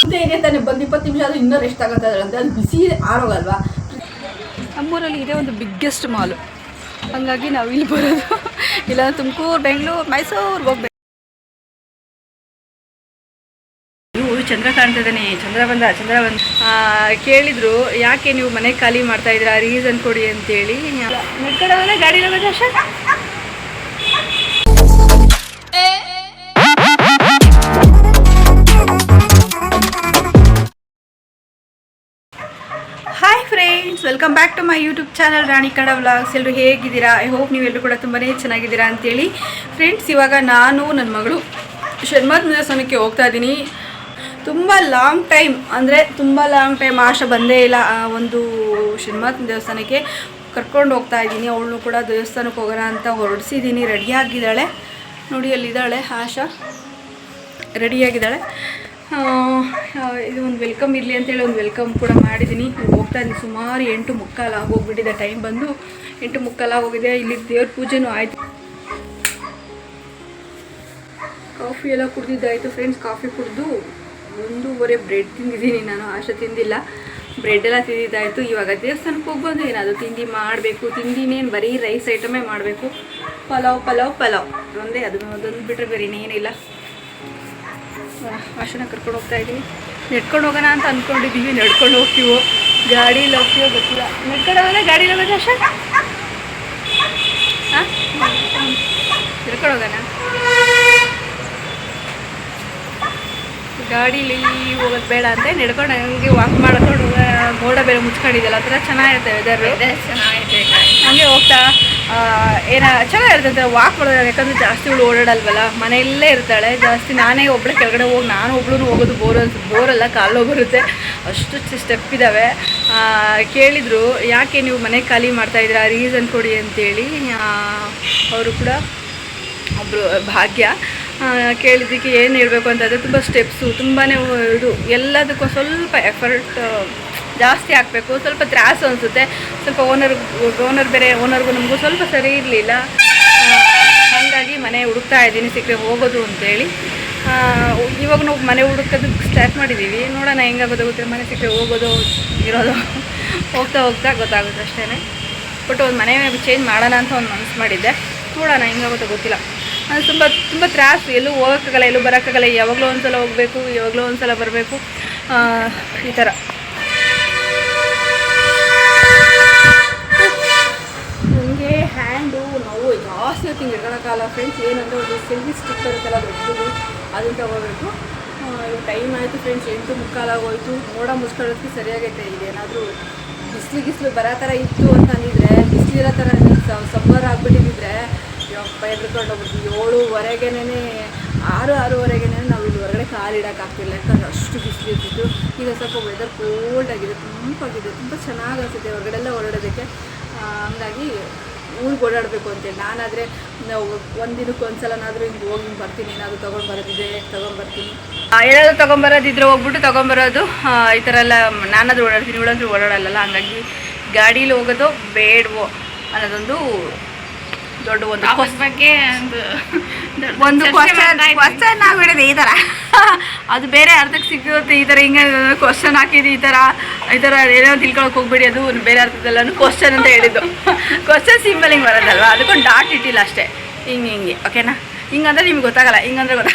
ಮತ್ತೆ ಇದೆ ತಾನೆ. ಬಂದು ಇಪ್ಪತ್ತು ನಿಮಿಷ ಆದ್ರೂ ಇನ್ನೂ ರೆಸ್ಟ್ ಆಗುತ್ತೆ ಅದರಂತೆ ಅದು ಬಿಸಿ ಆರೋಗಲ್ವಾ? ನಮ್ಮೂರಲ್ಲಿ ಇದೆ ಒಂದು ಬಿಗ್ಗೆಸ್ಟ್ ಮಾಲು ಹಂಗಾಗಿ ನಾವು ಇಲ್ಲಿ ಬರೋದು. ಇಲ್ಲ ತುಮಕೂರು ಬೆಂಗಳೂರು ಮೈಸೂರು ಹೋಗ್ಬೇಕು. ನೀವು ಚಂದ್ರ ಕಾಣ್ತಿದ್ದಾನೆ. ಚಂದ್ರ ಬಂದ ಚಂದ್ರ ಬಂದ. ಆ, ಕೇಳಿದ್ರು ಯಾಕೆ ನೀವು ಮನೆ ಖಾಲಿ ಮಾಡ್ತಾ ಇದ್ದೀರಾ? ರೀಸನ್ ಕೊಡಿ ಅಂತೇಳಿ. ಗಾಡಿ ಹೋಗೋದು ಅಷ್ಟ friends welcome back to my YouTube channel Rani Kannada vlogs ಎಲ್ಲರೂ ಹೇಗಿದ್ದೀರಾ? ಐ ಹೋಪ್ ನೀವೆಲ್ಲರೂ ಕೂಡ ತುಂಬಾ ಚೆನ್ನಾಗಿದ್ದೀರಾ ಅಂತೇಳಿ. ಫ್ರೆಂಡ್ಸ್ ಇವಾಗ ನಾನು ನನ್ನ ಮಗಳು ಶರ್ಮಾತ್ ದೇವಸ್ಥಾನಕ್ಕೆ ಹೋಗ್ತಾ ಇದ್ದೀನಿ. ತುಂಬ ಲಾಂಗ್ ಟೈಮ್ ಅಂದರೆ ತುಂಬ ಲಾಂಗ್ ಟೈಮ್ ಆಶಾ ಬಂದೇ ಇಲ್ಲ ಆ ಒಂದು ಶರ್ಮಾತ್ ದೇವಸ್ಥಾನಕ್ಕೆ ಕರ್ಕೊಂಡು ಹೋಗ್ತಾ ಇದ್ದೀನಿ, ಅವಳನ್ನು ಕೂಡ ದೇವಸ್ಥಾನಕ್ಕೆ ಹೋಗೋಣ ಅಂತ ಹೊರಡಿಸಿದ್ದೀನಿ. ರೆಡಿಯಾಗಿದ್ದಾಳೆ ನೋಡಿ ಅಲ್ಲಿದ್ದಾಳೆ ಆಶಾ? ರೆಡಿಯಾಗಿದ್ದಾಳೆ ಇದು ಒಂದು ವೆಲ್ಕಮ್ ಇರಲಿ ಅಂತೇಳಿ ಒಂದು ವೆಲ್ಕಮ್ ಕೂಡ ಮಾಡಿದ್ದೀನಿ ಹೋಗ್ತಾ ಇದ್ದೀನಿ. ಸುಮಾರು ಎಂಟು ಮುಕ್ಕಾಲು ಆಗೋಗ್ಬಿಟ್ಟಿದೆ ಟೈಮ್ ಬಂದು. ಎಂಟು ಮುಕ್ಕಾಲು ಆಗೋಗಿದೆ. ಇಲ್ಲಿ ದೇವ್ರ ಪೂಜೆನೂ ಆಯಿತು. ಕಾಫಿ ಎಲ್ಲ ಕುಡ್ದಿದ್ದಾಯಿತು ಫ್ರೆಂಡ್ಸ್ ಕಾಫಿ ಕುಡಿದು ಒಂದೂವರೆ ಬ್ರೆಡ್ ತಿಂದಿದ್ದೀನಿ ನಾನು. ಆಶೆ ತಿಂದಿಲ್ಲ. ಬ್ರೆಡ್ ಎಲ್ಲ ತಿಂದಿದ್ದಾಯಿತು. ಇವಾಗ ದೇವಸ್ಥಾನಕ್ಕೆ ಹೋಗ್ಬೋದು ಬಂದು. ಏನಾದರೂ ತಿಂಡಿ ಮಾಡಬೇಕು. ತಿಂಡಿನೇನು ಬರೀ ರೈಸ್ ಐಟಮೇ ಮಾಡಬೇಕು. ಪಲಾವ್ ಪಲಾವ್ ಪಲಾವ್. ಒಂದೇ ಅದನ್ನು ಅದೊಂದು ಬಿಟ್ಟರೆ ಬೇರೆ ಇನ್ನೇನಿಲ್ಲ. ಆಶನ ಕರ್ಕೊಂಡು ಹೋಗ್ತಾ ಇದ್ದೀವಿ. ನಡ್ಕೊಂಡು ಹೋಗೋಣ ಅಂತ ಅಂದ್ಕೊಂಡಿದ್ದೀವಿ ನಡ್ಕೊಂಡು ಹೋಗ್ತೀವೋ? ಗಾಡೀಲಿ ಹೋಗ್ತೀವೋ ಗೊತ್ತಿಲ್ಲ. ನಡ್ಕೊಂಡು ಹೋಗೋಣ ಗಾಡೀಲಿ ಹೋಗೋದು ಅಷ್ಟ ಹಾಂ? ನಡ್ಕೊಂಡು ಹೋಗೋಣ. ಗಾಡೀಲಿ ಹೋಗೋದು ಬೇಡ ಅಂತ ನಡ್ಕೊಂಡು ಹಂಗೆ ವಾಕ್ ಮಾಡ್ಕೊಂಡು ಹೋಗೋ ಮೋಡ ಬೇರೆ ಮುಚ್ಕೊಂಡಿದ್ದಲ್ಲ ಆ ಥರ ಚೆನ್ನಾಗಿರುತ್ತೆ ವೆದರ್ ಚೆನ್ನಾಗಿದೆ. ಹಂಗೆ ಹೋಗ್ತಾ. ಏನ ಚೆನ್ನಾಗಿರ್ತೈತೆ ವಾಕ್ ಮಾಡೋದು ಯಾಕಂದ್ರೆ ಜಾಸ್ತಿ ಇವಳು ಓಡಾಡಲ್ವಲ್ಲ? ಮನೆಯಲ್ಲೇ ಇರ್ತಾಳೆ. ಜಾಸ್ತಿ ನಾನೇ ಒಬ್ಬಳೆ ಕೆಳಗಡೆ ಹೋಗಿ, ನಾನು ಒಬ್ಳು ಹೋಗೋದು ಬೋರ್ ಬೋರ್ ಬೋರಲ್ಲ ಕಾಲು ಬರುತ್ತೆ. ಅಷ್ಟು ಸ್ಟೆಪ್ ಇದ್ದಾವೆ ಕೇಳಿದರು, ಯಾಕೆ ನೀವು ಮನೆ ಖಾಲಿ ಮಾಡ್ತಾ ಇದ್ದೀರಾ? ರೀಸನ್ ಕೊಡಿ ಅಂತೇಳಿ. ಅವರು ಕೂಡ ಒಬ್ಬರು ಭಾಗ್ಯ ಕೇಳಿದ್ದಕ್ಕೆ ಏನು ಹೇಳಬೇಕು ಅಂತಂದರೆ ತುಂಬ ಸ್ಟೆಪ್ಸು ತುಂಬಾ ಇದು, ಎಲ್ಲದಕ್ಕೂ ಸ್ವಲ್ಪ ಎಫರ್ಟ್ ಜಾಸ್ತಿ ಹಾಕಬೇಕು, ಸ್ವಲ್ಪ ತ್ರಾಸು ಅನಿಸುತ್ತೆ. ಸ್ವಲ್ಪ ಓನರ್ ಓನರ್ ಬೇರೆ ಓನರ್ಗೂ ನಮಗೂ ಸ್ವಲ್ಪ ಸರಿ ಇರಲಿಲ್ಲ. ಹಾಗಾಗಿ ಮನೆ ಹುಡುಕ್ತಾ ಇದ್ದೀನಿ, ಸಿಕ್ಕರೆ ಹೋಗೋದು ಅಂತೇಳಿ. ಇವಾಗ ನಾವು ಮನೆ ಹುಡುಕೋದಕ್ಕೆ ಸ್ಟಾರ್ಟ್ ಮಾಡಿದ್ದೀವಿ ನೋಡೋಣ ಹೆಂಗಾಗೋದು ಗೊತ್ತಿಲ್ಲ, ಮನೆ ಸಿಕ್ಕರೆ ಹೋಗೋದು ಇರೋದು. ಹೋಗ್ತಾ ಹೋಗ್ತಾ ಗೊತ್ತಾಗುತ್ತೆ ಅಷ್ಟೇ ಬಟ್ ಒಂದು ಮನೆ ಚೇಂಜ್ ಮಾಡೋಣ ಅಂತ ಒಂದು ಮನಸ್ಸು ಮಾಡಿದ್ದೆ. ನೋಡೋಣ ಹೆಂಗಾಗುತ್ತೋ ಗೊತ್ತಿಲ್ಲ. ಅದು ತುಂಬ ತುಂಬ ತ್ರಾಸು. ಎಲ್ಲೂ ಹೋಗೋಕ್ಕಾಗಲ್ಲ, ಎಲ್ಲೂ ಬರೋಕ್ಕಾಗಲ್ಲ. ಯಾವಾಗಲೂ ಒಂದ್ಸಲ ಹೋಗಬೇಕು, ಯಾವಾಗಲೂ ಒಂದ್ಸಲ ಬರಬೇಕು. ಈ ಥರ ನನಗೆ ಹ್ಯಾಂಡು ನೋವು ಹೊತ್ತಿಗೆ ಹಿಡ್ಕೊಳಕ್ಕಾಗಲ್ಲ ಫ್ರೆಂಡ್ಸ್ ಏನಂದರೆ ಒಂದು ಸಿಲ್ವಿ ಸ್ಟಿಕ್ ಇರುತ್ತಲ್ಲ ದೊಡ್ಡದು ಅದನ್ನು ತೊಗೋಬೇಕು ಟೈಮ್ ಆಯಿತು ಫ್ರೆಂಡ್ಸ್ ಎಂಟು ಮುಕ್ಕಾಲಾಗೋಯ್ತು ಮೋಡ ಮುಚ್ಕೊಳ್ಳೋದಕ್ಕೆ ಸರಿಯಾಗೈತೆ ಇದೇನಾದರೂ ಬಿಸಿಲು ಗಿಸ್ಲು ಬರೋ ಥರ ಇತ್ತು ಅಂತ ಅಂದಿದ್ರೆ ಬಿಸಿಲಿರೋ ಥರ ಸಮ್ಮರ್ ಆಗಿಬಿಟ್ಟಿದ್ರೆ ಯಪ್ಪ ಎದ್ರುಕೊಂಡು ಹೋಗ್ಬಿಡ್ತೀವಿ ಏಳುವರೆಗೇನೆ ಆರು ಆರೂವರೆಗೇನೆ ನಾವು ಇಲ್ಲಿ ಹೊರಗಡೆ ಕಾಲಿಡೋಕ್ಕಾಗ್ತಿಲ್ಲ ಯಾಕಂದ್ರೆ ಅಷ್ಟು ಬಿಸಿಲು ಇರ್ತಿತ್ತು. ಈಗ ಸ್ವಲ್ಪ ವೆದರ್ ಕೋಲ್ಡ್ ಆಗಿದೆ, ತಂಪಾಗಿದೆ, ತುಂಬ ಚೆನ್ನಾಗಿ ಅನಿಸುತ್ತೆ. ಹೊರಗಡೆ ಹೊರಡೋದಕ್ಕೆ. ಹಂಗಾಗಿ ಊರಿಗೆ ಓಡಾಡಬೇಕು ಅಂತೇಳಿ ನಾನಾದರೆ ಒಂದಿನಕ್ಕೆ ಒಂದು ದಿನಕ್ಕೆ ಒಂದು ಸಲನಾದರೂ ಹಿಂಗೆ ಹೋಗಿ ಹಿಂಗೆ ಬರ್ತೀನಿ. ಏನಾದರೂ ತೊಗೊಂಡ್ಬರೋದಿದೆ ತೊಗೊಂಡ್ಬರ್ತೀನಿ ಏನಾದರೂ ತೊಗೊಂಬರೋದಿದ್ರೆ ಹೋಗ್ಬಿಟ್ಟು ತೊಗೊಂಬರೋದು ಆ, ಈ ಥರ ಎಲ್ಲ ನಾನಾದರೂ ಓಡಾಡ್ತೀನಿ. ಇವಳಂದ್ರೂ ಓಡಾಡಲ್ಲ. ಹಂಗಾಗಿ ಗಾಡೀಲಿ ಹೋಗೋದು ಬೇಡವೋ ಅನ್ನೋದೊಂದು ದೊಡ್ಡ ಒಂದು ಬಗ್ಗೆ ಒಂದು ಒಂದು ಕ್ವಶನ್. ಕ್ವಶನ್ ಆಗ್ಬಿಡೋದು ಈ ಥರ ಅದು ಬೇರೆ ಅರ್ಧಕ್ಕೆ ಸಿಗುತ್ತೆ. ಈ ಥರ ಹಿಂಗೆ ಕ್ವಶನ್ ಹಾಕಿದ್ದು ಈ ಥರ ಈ ಥರ ಏನೋ ತಿಳ್ಕೊಳಕ್ಕೆ ಹೋಗ್ಬೇಡಿ. ಅದು ಬೇರೆ ಅರ್ಥದಲ್ಲೂ ಕ್ವಶನ್ ಅಂತ ಹೇಳಿದ್ದು. ಕ್ವಶನ್ ಸಿಂಬಲ್ ಹಿಂಗೆ ಬರೋದಲ್ವ ಅದಕ್ಕೊಂದು ಡಾಟ್ ಇಟ್ಟಿಲ್ಲ ಅಷ್ಟೇ. ಹಿಂಗೆ ಹಿಂಗೆ ಓಕೆನಾ ಹಿಂಗಂದ್ರೆ ನಿಮ್ಗೆ ಗೊತ್ತಾಗಲ್ಲ. ಹಿಂಗಂದ್ರೆ ಗೊತ್ತ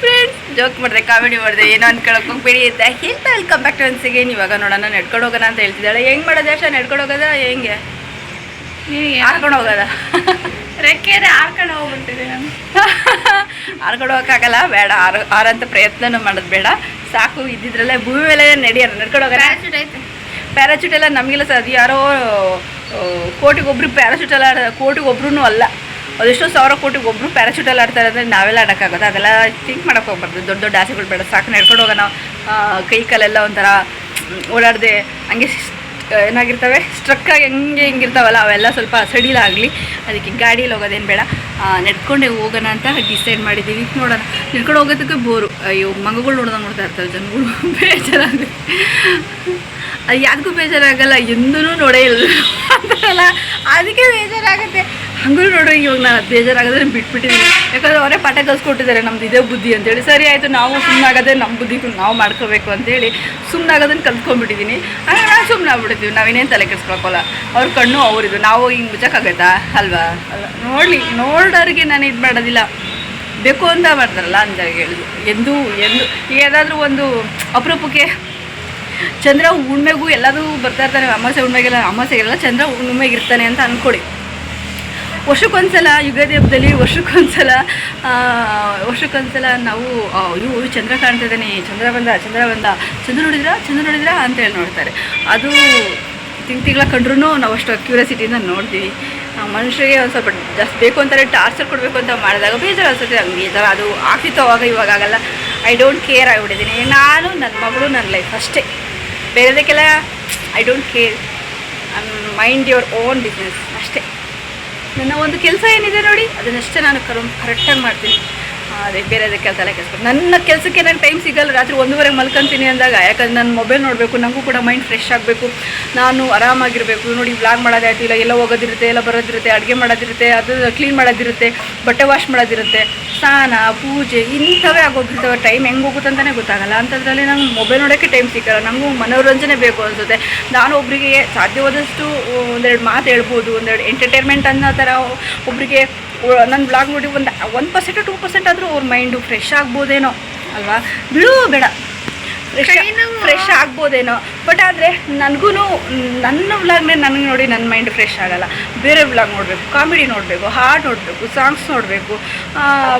ಫ್ರೆಂಡ್ಸ್ ಜೋಕ್ ಮಾಡಿದೆ ಕಾಮಿಡಿ ಮಾಡಿದೆ ಏನೋ ಅನ್ಕೊಳಕ್ಕೆ ಹೋಗ್ಬೇಡಿ ಅಂತ ಹೇಳ್ತಾ ವೆಲ್ಕಮ್ ಬ್ಯಾಕ್ ಟು ಒನ್ಸಿಗೆ ಇವಾಗ ನೋಡೋಣ ನಡ್ಕೊಂಡು ಹೋಗೋಣ ಅಂತ ಹೇಳ್ತಿದ್ದಾಳೆ. ಹೆಂಗೆ ಮಾಡೋದು ಅಷ್ಟೇ ನಡ್ಕೊಂಡು ಹೋಗೋದ? ಹೆಂಗೆ? ಹಾಕೊಂಡು ಹೋಗೋದ? ರೆಕ್ಕೆರೆ ಹಾರ್ಕೊಂಡು ಹೋಗ್ಬಿಟ್ಟಿದೆ ನಾನು. ಹಾರ್ಕೊಂಡು ಹೋಗೋಕ್ಕಾಗಲ್ಲ ಬೇಡ. ಆರ್ ಆರಂತ ಪ್ರಯತ್ನನೂ ಮಾಡೋದು ಬೇಡ. ಸಾಕು ಇದ್ದಿದ್ರಲ್ಲೇ ಭೂಮಿ ಮೇಲೆ ನಡೆಯೋಣ ನಡ್ಕೊಂಡು ಹೋಗೋಣ ಪ್ಯಾರಾಚೂಟ್ ಎಲ್ಲ ನಮಗೆಲ್ಲ ಸರ್ ಅದು ಯಾರೋ ಕೋಟಿಗೊಬ್ರು ಪ್ಯಾರಾಚೂಟ್ ಎಲ್ಲ ಕೋಟಿಗೊಬ್ರು ಅಲ್ಲ. ಅದೆಷ್ಟೋ ಸಾವಿರ ಕೋಟಿಗೆ ಒಬ್ಬರು ಪ್ಯಾರಾಚೂಟ್ ಎಲ್ಲ ಆಡ್ತಾರೆ ಅಂದರೆ ನಾವೆಲ್ಲ ಆಡೋಕ್ಕಾಗೋದು. ಅದೆಲ್ಲ ಥಿಂಕ್ ಮಾಡೋಕೆ ಹೋಗ್ಬಾರ್ದು. ದೊಡ್ಡ ದೊಡ್ಡ ಆಸೆಗಳು ಬೇಡ. ಸಾಕು ನಡ್ಕೊಂಡು ಹೋಗೋಣ. ಕೈ ಕಾಲೆಲ್ಲ ಒಂಥರ ಓಡಾಡದೆ. ಹಂಗೆ ಏನಾಗಿರ್ತವೆ? ಸ್ಟ್ರಕ್ ಆಗಿ ಹೆಂಗೆ ಹೆಂಗಿರ್ತಾವಲ್ಲ, ಅವೆಲ್ಲ ಸ್ವಲ್ಪ ಸಡಿಲಾಗಲಿ ಅದಕ್ಕೆ ಗಾಡಿಯಲ್ಲಿ ಹೋಗೋದೇನು ಬೇಡ. ನಡ್ಕೊಂಡೆ ಹೋಗೋಣ ಅಂತ ಡಿಸೈಡ್ ಮಾಡಿದ್ದೀವಿ ನೋಡೋಣ. ನಡ್ಕೊಂಡು ಹೋಗೋದಕ್ಕೆ ಬೋರು ಅಯ್ಯೋ, ಮಂಗಗಳು ನೋಡ್ದಂಗೆ ನೋಡ್ತಾ ಇರ್ತಾರೆ ಜನಗಳು. ಬೇಜಾರಾಗುತ್ತೆ ಅದು ಯಾರಿಗೂ ಬೇಜಾರಾಗಲ್ಲ, ಎಂದೂ ನೋಡೇ ಇಲ್ಲ. ಅಂತಲ್ಲ ಅದಕ್ಕೆ ಬೇಜಾರಾಗುತ್ತೆ. ಹಂಗೂ ನೋಡ್ರಿ, ಇವಾಗ ನಾನು ಬೇಜಾರಾಗೋದ್ರೆ ಬಿಟ್ಬಿಟ್ಟಿದ್ದೀನಿ ಯಾಕಂದ್ರೆ ಅವರೇ ಪಾಠ ಕಲ್ಸ್ಕೊಟ್ಟಿದ್ದಾರೆ, ನಮ್ದು ಇದೇ ಬುದ್ಧಿ ಅಂತೇಳಿ. ಸರಿ ಆಯಿತು, ನಾವು ಸುಮ್ಮನಾಗದೆ ನಮ್ಮ ಬುದ್ಧಿ ನಾವು ಮಾಡ್ಕೋಬೇಕು ಅಂತೇಳಿ ಸುಮ್ಮನಾಗೋದನ್ನು ಕಲ್ತ್ಕೊಂಡ್ಬಿಟ್ಟಿದ್ದೀನಿ ಹಂಗೆ ನಾವು ಸುಮ್ಮನೆ ಆಗ್ಬಿಡ್ತೀವಿ ನಾವೇನೇನು ತಲೆ ಕೆಡ್ಸ್ಕೊಳಕೋಲ್ಲ ಅವ್ರ ಕಣ್ಣು ಅವರಿದು ನಾವು ಹಿಂಗೆ ಮುಚ್ಚಕ್ಕಾಗತ್ತಾ ಅಲ್ವಾ? ನೋಡಲಿ, ನೋಡೋರಿಗೆ ನಾನು ಇದು ಮಾಡೋದಿಲ್ಲ. ಬೇಕು ಅಂತ ಮಾಡ್ತಾರಲ್ಲ ಅಂತ ಹೇಳಿದ್ರು ಎಂದು ಎಂದು, ಏನಾದರೂ ಒಂದು ಅಪರೂಪಕ್ಕೆ ಚಂದ್ರ ಹುಣ್ಮೆಗೂ ಎಲ್ಲದೂ ಬರ್ತಾ ಇರ್ತಾನೆ, ಅಮಾಸೆ ಹುಣ್ಮೆಗೆಲ್ಲ ಅಮಾಸೆಗೆಲ್ಲ ಚಂದ್ರ ಹುಣ್ಮೆಗೆ ಇರ್ತಾನೆ ಅಂತ ಅಂದ್ಕೊಳ್ಳಿ ವರ್ಷಕ್ಕೊಂದ್ಸಲ ಯುಗಾದಿ ಹಬ್ಬದಲ್ಲಿ ವರ್ಷಕ್ಕೊಂದ್ಸಲ ವರ್ಷಕ್ಕೊಂದ್ಸಲ ನಾವು ಇವು ಚಂದ್ರ ಕಾಣ್ತಿದ್ದಾನೆ ಚಂದ್ರ ಬಂದ ಚಂದ್ರ ಬಂದ, ಚಂದ್ರ ನೋಡಿದ್ರಾ ಚಂದ್ರ ನೋಡಿದ್ರಾ ಅಂತೇಳಿ ನೋಡ್ತಾರೆ. ಅದು ತಿಂಗ್ ತಿಂಗಳ ಕಂಡ್ರೂ ನಾವು ಅಷ್ಟು ಕ್ಯೂರಿಯಾಸಿಟಿಯಿಂದ ನೋಡ್ತೀವಿ. ಮನುಷ್ಯರಿಗೆ ಒಂದು ಸ್ವಲ್ಪ ಜಾಸ್ತಿ ಬೇಕು ಅಂತಾರೆ, ಟಾರ್ಚರ್ ಕೊಡಬೇಕು ಅಂತ ಮಾಡಿದಾಗ ಬೇಜಾರು ಅನ್ಸುತ್ತೆ, ಹಂಗೆ ಅದು ಆಗ್ತಿತ್ತು ಅವಾಗ ಇವಾಗ ಆಗಲ್ಲ. ಐ ಡೋಂಟ್ ಕೇರ್ ಆಗಿಬಿಟ್ಟಿದ್ದೀನಿ. ನಾನು ನನ್ನ ಮಗಳು ನನ್ನ ಲೈಫ್ ಅಷ್ಟೇ. ಬೇರೆದಕ್ಕೆಲ್ಲ I don't care mind your own business ಅಷ್ಟೇ. ನನ್ನ ಒಂದು ಕೆಲಸ ಏನಿದೆ ನೋಡಿ, ಅದನ್ನಷ್ಟೇ ನಾನು ಕರು ಕರೆಕ್ಟಾಗಿ ಮಾಡ್ತೀನಿ. ಅದೇ ಕೆಲಸ ಎಲ್ಲ ಕೆಲಸ. ನನ್ನ ಕೆಲಸಕ್ಕೆ ನಂಗೆ ಟೈಮ್ ಸಿಗಲ್ಲ, ರಾತ್ರಿ ಒಂದೂವರೆಗೆ ಮಲ್ಕೊಂತೀನಿ ಅಂದಾಗ, ಯಾಕಂದ್ರೆ ನಾನು ಮೊಬೈಲ್ ನೋಡಬೇಕು ನನಗೂ ಕೂಡ ಮೈಂಡ್ ಫ್ರೆಶ್ ಆಗಬೇಕು. ನಾನು ಆರಾಮಾಗಿರಬೇಕು. ನೋಡಿ ವ್ಲಾಗ್ ಮಾಡೋದಾಯ್ತು ಇಲ್ಲ, ಎಲ್ಲ ಹೋಗೋದಿರುತ್ತೆ, ಎಲ್ಲ ಬರೋದಿರುತ್ತೆ, ಅಡುಗೆ ಮಾಡೋದಿರುತ್ತೆ, ಅದು ಕ್ಲೀನ್ ಮಾಡೋದಿರುತ್ತೆ, ಬಟ್ಟೆ ವಾಶ್ ಮಾಡೋದಿರುತ್ತೆ. ಸ್ನಾನ, ಪೂಜೆ, ಇಂಥವೇ ಆಗೋಗಿರ್ತವೆ ಟೈಮ್ ಹೆಂಗೆ ಹೋಗುತ್ತೆ ಅಂತಲೇ ಗೊತ್ತಾಗಲ್ಲ. ಅಂಥದ್ರಲ್ಲಿ ನಂಗೆ ಮೊಬೈಲ್ ನೋಡೋಕ್ಕೆ ಟೈಮ್ ಸಿಕ್ಕಲ್ಲ ನನಗೂ ಮನೋರಂಜನೆ ಬೇಕು ಅನಿಸುತ್ತೆ. ನಾನು ಒಬ್ಬರಿಗೆ ಸಾಧ್ಯವಾದಷ್ಟು ಒಂದೆರಡು ಮಾತು ಹೇಳ್ಬೋದು, ಒಂದೆರಡು ಎಂಟರ್ಟೈನ್ಮೆಂಟ್ ಅನ್ನೋ ಥರ ಒಬ್ಬರಿಗೆ ನನ್ನ ಬ್ಲಾಗ್ ನೋಡಿ ಒಂದು ಒನ್ ಪರ್ಸೆಂಟು ಟೂ ಪರ್ಸೆಂಟ್ ಆದರೂ ಅವ್ರ ಮೈಂಡು ಫ್ರೆಶ್ ಆಗ್ಬೋದೇನೋ ಅಲ್ವಾ? ಬಿಡು. ಬೇಡ ಫ್ರೆಶ್? ಫ್ರೆಶ್ ಆಗ್ಬೋದೇನೋ. ಬಟ್ ಆದರೆ ನನಗೂ ನನ್ನ ವ್ಲಾಗ್ನೇ ನನಗೆ ನೋಡಿ ನನ್ನ ಮೈಂಡ್ ಫ್ರೆಶ್ ಆಗಲ್ಲ. ಬೇರೆ ವ್ಲಾಗ್ ನೋಡಬೇಕು ಕಾಮಿಡಿ ನೋಡಬೇಕು ಹಾಡು ನೋಡಬೇಕು ಸಾಂಗ್ಸ್ ನೋಡಬೇಕು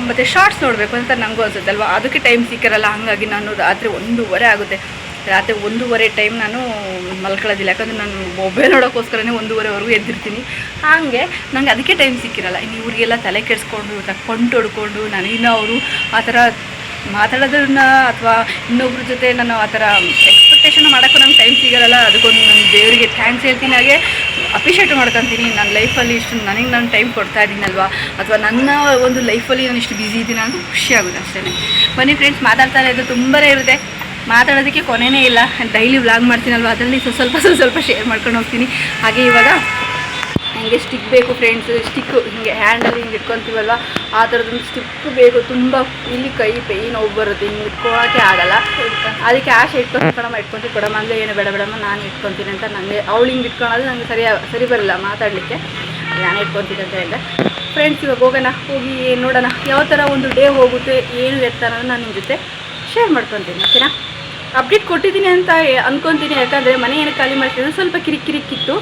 ಮತ್ತು ಶಾರ್ಟ್ಸ್ ನೋಡಬೇಕು ಅಂತ ನನಗೂ ಅನ್ಸುತ್ತೆ ಅಲ್ವಾ ಅದಕ್ಕೆ ಟೈಮ್ ಸಿಕ್ಕಿರಲ್ಲ. ಹಾಗಾಗಿ ನಾನು ರಾತ್ರಿ ಒಂದೂವರೆ ಆಗುತ್ತೆ. ರಾತ್ರಿ ಒಂದೂವರೆ ಟೈಮ್ ನಾನು ಮಲ್ಕೊಳ್ಳೋದಿಲ್ಲ. ಯಾಕಂದರೆ ನಾನು ಮೊಬೈಲ್ ನೋಡೋಕ್ಕೋಸ್ಕರನೇ ಒಂದೂವರೆವರೆಗೂ ಎದ್ದಿರ್ತೀನಿ. ಹಾಗೆ ನಂಗೆ ಅದಕ್ಕೆ ಟೈಮ್ ಸಿಕ್ಕಿರಲ್ಲ. ಇನ್ನು ಇವ್ರಿಗೆಲ್ಲ ತಲೆ ಕೆಡಿಸ್ಕೊಂಡು, ತಕ್ಕೊಂಡು ಹೊಡ್ಕೊಂಡು ಇನ್ನು ಅವರು ಆ ಥರ ಮಾತಾಡೋದನ್ನ ಅಥವಾ ಇನ್ನೊಬ್ರ ಜೊತೆ ನಾನು ಆ ಥರ ಎಕ್ಸ್ಪೆಕ್ಟೇಷನ್ ಮಾಡೋಕ್ಕೂ ನಂಗೆ ಟೈಮ್ ಸಿಗಲ್ಲ. ಅದಕ್ಕೊಂದು ನನ್ನ ದೇವರಿಗೆ ಥ್ಯಾಂಕ್ಸ್ ಹೇಳ್ತೀನಿ. ಹಾಗೆ ಅಪ್ರಿಷಿಯೇಟ್ ಮಾಡ್ಕೊತೀನಿ. ನನ್ನ ಲೈಫಲ್ಲಿ ಇಷ್ಟು ನನಗೆ ನಾನು ಟೈಮ್ ಕೊಡ್ತಾ ಇದ್ದೀನಲ್ವಾ? ಅಥವಾ ನನ್ನ ಒಂದು ಲೈಫಲ್ಲಿ ನಾನು ಇಷ್ಟು ಬ್ಯುಸಿ ಇದ್ದೀನಿ ಅಂತ ಖುಷಿ ಆಗುತ್ತೆ ಅಷ್ಟೇ ಬನ್ನಿ ಫ್ರೆಂಡ್ಸ್ ಮಾತಾಡ್ತಾ ಇರೋದು ತುಂಬನೇ ಇರುತ್ತೆ. ಮಾತಾಡೋದಕ್ಕೆ ಕೊನೆಯೇ ಇಲ್ಲ. ಡೈಲಿ ವ್ಲಾಗ್ ಮಾಡ್ತೀನಲ್ವ? ಅದರಲ್ಲಿ ಸ್ವಲ್ಪ ಸ್ವಲ್ಪ ಸ್ವಲ್ಪ ಸ್ವಲ್ಪ ಶೇರ್ ಮಾಡ್ಕೊಂಡು ಹೋಗ್ತೀನಿ. ಹಾಗೆ ಇವಾಗ ಹಿಂಗೆ ಸ್ಟಿಕ್ ಬೇಕು ಫ್ರೆಂಡ್ಸ್ ಸ್ಟಿಕ್ಕು ಹಿಂಗೆ ಹ್ಯಾಂಡಲ್ಲಿ ಹಿಂಗೆ ಇಟ್ಕೊತೀವಲ್ವ? ಆ ಥರದೊಂದು ಸ್ಟಿಕ್ ಬೇಕು. ತುಂಬ ಇಲ್ಲಿ ಕೈ ಪೈನ್ ನೋವು ಬರುತ್ತೆ. ಹಿಂಗೆ ಇಟ್ಕೊಳ್ಳೋಕ್ಕೆ ಆಗಲ್ಲ. ಅದಕ್ಕೆ ಆಶೆ ಇಟ್ಕೊಂಡು ಕೊಡಮ್ಮ ಇಟ್ಕೊತೀವಿ. ಕೊಡಮ್ಮ ಅಂದರೆ ಏನು ಬೇಡ ಬೇಡಮ್ಮ, ನಾನು ಇಟ್ಕೊತೀನಿ ಅಂತ ನನಗೆ ಅವಳು ಹಿಂಗೆ ಇಟ್ಕೊಳೋದು ನನಗೆ ಸರಿ ಸರಿ ಬರಲ್ಲ ಮಾತಾಡಲಿಕ್ಕೆ. ನಾನು ಇಟ್ಕೊತೀನಿ ಅಂತ ಹೇಳಿದೆ. ಫ್ರೆಂಡ್ಸ್ ಇವಾಗ ಹೋಗೋಣ. ಹೋಗಿ ನೋಡೋಣ. ಯಾವ ಥರ ಒಂದು ಡೇ ಹೋಗುತ್ತೆ, ಏನು ಎತ್ತ ಅನ್ನೋದು ನಾನು ನಿಮ್ಮ ಜೊತೆ ಶೇರ್ ಮಾಡ್ಕೊತೀನಿ. ಓಕೆನಾ ಅಪ್ಡೇಟ್ ಕೊಟ್ಟಿದ್ದೀನಿ ಅಂತ ಅಂದ್ಕೊತೀನಿ ಯಾಕಂದರೆ ಮನೆ ಏನು ಖಾಲಿ ಮಾಡ್ತಿದ್ರೆ ಸ್ವಲ್ಪ ಕಿರಿಕ್ ಕಿರಿಕಿತ್ತು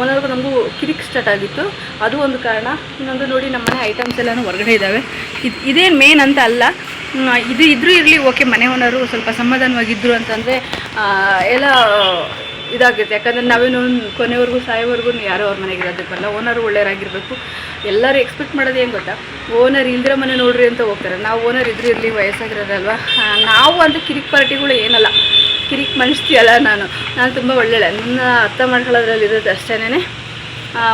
ಒಂದೊಂದು ನಮಗೂ ಕಿರಿಕ್ ಸ್ಟಾರ್ಟ್ ಆಗಿತ್ತು. ಅದು ಒಂದು ಕಾರಣ. ಇನ್ನೊಂದು ನೋಡಿ, ನಮ್ಮ ಮನೆ ಐಟಮ್ಸ್ ಎಲ್ಲನೂ ಹೊರಗಡೆ ಇದ್ದಾವೆ ಇದು ಇದೇನು ಮೇನ್ ಅಂತ ಅಲ್ಲ. ಇದು ಇದ್ದರೂ ಇರಲಿ ಓಕೆ ಮನೆ ಓನರು ಸ್ವಲ್ಪ ಸಮಾಧಾನವಾಗಿದ್ದರು ಅಂತಂದರೆ ಎಲ್ಲ ಇದಾಗುತ್ತೆ. ಯಾಕಂದರೆ ನಾವೇನು ಕೊನೆವರೆಗೂ ಸಾಯೋವರೆಗೂ ಯಾರೋ ಅವ್ರ ಮನೆಗೆ ಇರೋದಕ್ಕಲ್ಲ ಓನರ್ ಒಳ್ಳೆಯರಾಗಿರಬೇಕು. ಎಲ್ಲರೂ ಎಕ್ಸ್ಪೆಕ್ಟ್ ಮಾಡೋದು ಏನು ಗೊತ್ತಾ? ಓನರ್ ಇಲ್ದಿರೋ ಮನೆ ನೋಡ್ರಿ ಅಂತ ಹೋಗ್ತಾರೆ. ನಾವು ಓನರ್ ಇದ್ರೂ ಇರಲಿ ವಯಸ್ಸಾಗಿರೋದಲ್ವ ನಾವು ಅಂದರೆ ಕಿರಿಕ್ ಪಾರ್ಟಿಗಳು ಏನಲ್ಲ. ಕಿರಿಕ್ ಮನುಷ್ಯ ಅಲ್ಲ ನಾನು. ನಾನು ತುಂಬ ಒಳ್ಳೆಯ ನನ್ನ ಅರ್ಥ ಮಾಡ್ಕೊಳ್ಳೋದ್ರಲ್ಲಿ ಇರೋದು ಅಷ್ಟೇನೆ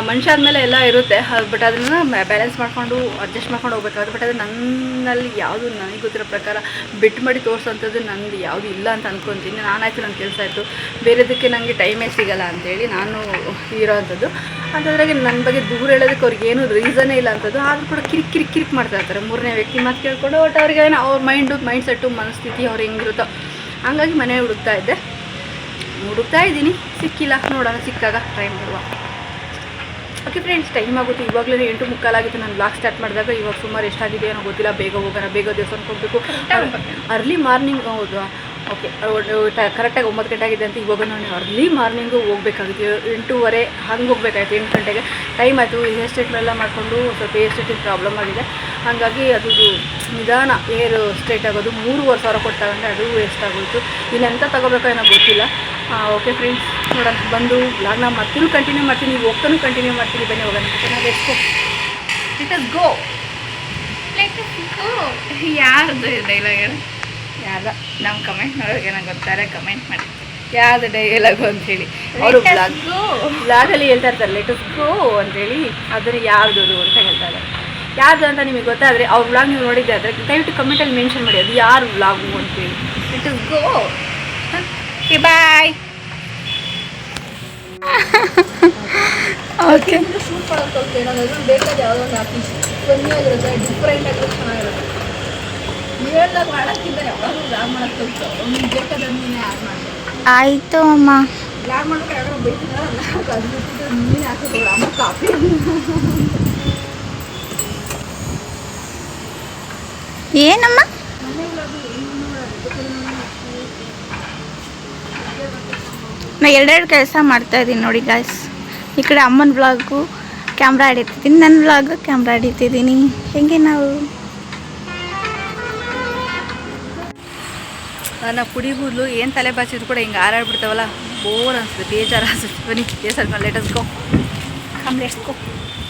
ಮನುಷ್ಯ ಆದಮೇಲೆ ಎಲ್ಲ ಇರುತ್ತೆ. ಬಟ್ ಅದನ್ನು ಬ್ಯಾಲೆನ್ಸ್ ಮಾಡಿಕೊಂಡು ಅಡ್ಜಸ್ಟ್ ಮಾಡ್ಕೊಂಡು ಹೋಗ್ಬೇಕಾಗುತ್ತೆ. ಬಟ್ ಅದು ನನ್ನಲ್ಲಿ ಯಾವುದು ನನಗೆ ಗೊತ್ತಿರೋ ಪ್ರಕಾರ ಬಿಟ್ಟು ಮಾಡಿ ತೋರಿಸೋಂಥದ್ದು ನಂದು ಯಾವುದು ಇಲ್ಲ ಅಂತ ಅಂದ್ಕೊತೀನಿ ನಾನಾಯ್ತು ನನ್ನ ಕೆಲಸ ಆಯಿತು. ಬೇರೆದಕ್ಕೆ ನನಗೆ ಟೈಮೇ ಸಿಗಲ್ಲ ಅಂತೇಳಿ ನಾನು ಇರೋ ಅಂಥದ್ದು ಅಂತಂದ್ರಾಗೆ ನನ್ನ ಬಗ್ಗೆ ದೂರ ಹೇಳೋದಕ್ಕೆ ಅವ್ರಿಗೆ ಏನು ರೀಸನೇ ಇಲ್ಲ ಅಂಥದ್ದು. ಆದರೂ ಕೂಡ ಕಿರಿಕ್ ಕಿರಿಕ್ ಕಿರಿಕ್ ಮಾಡ್ತಾ ಇರ್ತಾರೆ. ಮೂರನೇ ವ್ಯಕ್ತಿ ಮಾತು ಕೇಳ್ಕೊಂಡು ಒಟ್ಟು ಅವ್ರಿಗೆ ಏನೋ ಅವ್ರ ಮೈಂಡು ಮೈಂಡ್ ಸೆಟ್ಟು ಮನಸ್ಥಿತಿ ಅವ್ರು ಹೆಂಗಿರುತ್ತೋ. ಹಂಗಾಗಿ ಮನೆ ಹುಡುಕ್ತಾ ಇದ್ದೆ. ಹುಡುಕ್ತಾ ಇದ್ದೀನಿ. ಸಿಕ್ಕಿಲ್ಲ. ನೋಡೋಣ, ಸಿಕ್ಕಾಗ ಟ್ರೈ ಮಾಡುವ ಓಕೆ ಫ್ರೆಂಡ್ಸ್ ಟೈಮ್ ಆಗುತ್ತೆ ಇವಾಗಲೇ ಎಂಟು ಮುಕ್ಕಾಲಾಗಿತ್ತು. ನಾನು ಬ್ಲಾಗ್ ಸ್ಟಾರ್ಟ್ ಮಾಡಿದಾಗ ಇವಾಗ ಸುಮಾರು ಎಷ್ಟಾಗಿದೆ ಏನೋ ಗೊತ್ತಿಲ್ಲ. ಬೇಗ ಹೋಗೋಣ ಬೇಗ ದೇವಸ್ಥಾನಕ್ಕೆ ಹೋಗಬೇಕು. ಅರ್ಲಿ ಮಾರ್ನಿಂಗ್ ಹೌದು. ಓಕೆ ಕರೆಕ್ಟಾಗಿ ಒಂಬತ್ತು ಗಂಟೆ ಆಗಿದೆ ಅಂತ ಇವಾಗ ನಾನು ಅರ್ಲಿ ಮಾರ್ನಿಂಗು ಹೋಗ್ಬೇಕಾಗಿತ್ತು. ಎಂಟೂವರೆ ಹಂಗೆ ಹೋಗ್ಬೇಕಾಯ್ತು ಎಂಟು ಗಂಟೆಗೆ. ಟೈಮ್ ಆಯಿತು ಹೇರ್ ಸ್ಟ್ರೇಟ್ನೆಲ್ಲ ಮಾಡಿಕೊಂಡು ಸ್ವಲ್ಪ ಹೇರ್ ಸ್ಟ್ರೇಟಿಂಗ್ ಪ್ರಾಬ್ಲಮ್ ಆಗಿದೆ. ಹಾಗಾಗಿ ಅದು ನಿಧಾನ ಏರ್ ಸ್ಟ್ರೈಟ್ ಆಗೋದು. ಮೂರುವರೆ ಸಾವಿರ ಕೊಟ್ಟು ತಗೊಂಡೆ ಅದು ವೇಸ್ಟ್ ಆಗೋಯ್ತು. ಇನ್ನೆಂತ ತಗೋಬೇಕೋ ಏನೋ ಗೊತ್ತಿಲ್ಲ. ಓಕೆ ಫ್ರೆಂಡ್ಸ್ ನೋಡೋಣ. ಬಂದು ಬ್ಲಾಗ್ನ ಮತ್ತೂ ಕಂಟಿನ್ಯೂ ಮಾಡ್ತೀನಿ. ನೀವು ಹೋಗ್ತಾನೂ ಕಂಟಿನ್ಯೂ ಮಾಡ್ತೀನಿ. ಬನ್ನಿ ಹೋಗೋಣ. ಚೆನ್ನಾಗಿ ಗೋ ಇಟ್ ಅಸ್ ಗೋ ಯಾರ್ದು ಡೈಲಾಗ್ ಯಾರ್ದ? ನಮ್ಮ ಕಮೆಂಟ್ ನೋಡೋಕೆ ನಂಗೆ ಗೊತ್ತಾರೆ ಕಮೆಂಟ್ ಮಾಡಿ. ಯಾವ್ದು ಡೈಲಾಗು ಅಂತೇಳಿ. ಅವರು. ಬ್ಲಾಗಲ್ಲಿ ಹೇಳ್ತಾ ಇರ್ತಾರೆ ಲೆಟಸ್ ಗೋ ಅಂತೇಳಿ. ಅದನ್ನು ಯಾವ್ದು ಅದು ಅಂತ ಹೇಳ್ತಾ ಇದ್ದಾರೆ ಯಾರ್ದು ಅಂತ ನಿಮಗೆ ಗೊತ್ತಾದರೆ ಅವ್ರ ಬ್ಲಾಗ್ ನೀವು ನೋಡಿದ್ದೆ ಆದರೆ ದಯವಿಟ್ಟು ಕಮೆಂಟಲ್ಲಿ ಮೆನ್ಷನ್ ಮಾಡಿ ಅದು ಯಾರು ಬ್ಲಾಗು ಅಂತೇಳಿ. It is go okay bye okay shoot ಮಾಡೋದು ಸ್ವಲ್ಪ ಏನಾದರೂ ಬೇಕಾದ ಯಾವುದೋ ಒಂದು ಆಫೀಸ್ ಕಮ್ಮಿ ಆಗಿರುತ್ತೆ ಡಿಫ್ರೆಂಟ್ ಆಗಿರುತ್ತೆ ಚೆನ್ನಾಗಿರುತ್ತೆ. ಹೇಳ್ದಾಗ ಮಾಡೋಕ್ಕಿಂತ ಯಾವಾಗಲೂ ಬ್ಲಾಗ್ ಮಾಡೋಕ್ಕೆ ಕಲಿತು ಅವ್ನಿಗೆ ಬೇಕಾದ್ರೆ ನೀನೇ ಆ್ಯಡ್ ಮಾಡಿ ಆಯಿತು ಅಮ್ಮ. ಏನಮ್ಮ? ನಾ ಎರಡೆರಡು ಕೆಲಸ ಮಾಡ್ತಾ ಇದ್ದೀನಿ ನೋಡಿ ಗಾಯ್ಸ್ ಈ ಕಡೆ ಅಮ್ಮನ ಬ್ಲಾಗು ಕ್ಯಾಮ್ರಾ ಹಿಡಿತಿದ್ದೀನಿ ನನ್ನ ಬ್ಲಾಗು ಕ್ಯಾಮ್ರಾ ಹಿಡಿತಿದ್ದೀನಿ. ಹೆಂಗೆ ನಾವು? ನನ್ನ ಪುಡಿ ಕೂದಲು, ಏನು ತಲೆ ಬಾಚಿದ್ರು ಕೂಡ ಹಿಂಗೆ ಹಾರಾಡ್ಬಿಡ್ತಾವಲ್ಲ. ಬೋರ್ ಅನಿಸ್ತದೆ ಬೇಜಾರು ಅನಿಸುತ್ತೆ. ಬನ್ನಿ ಬೇಸರ ಲೇಟಸ್ಕೋ ಕಮ್ ಲೆಟ್ಸ್ಕೋ ಹಾಂ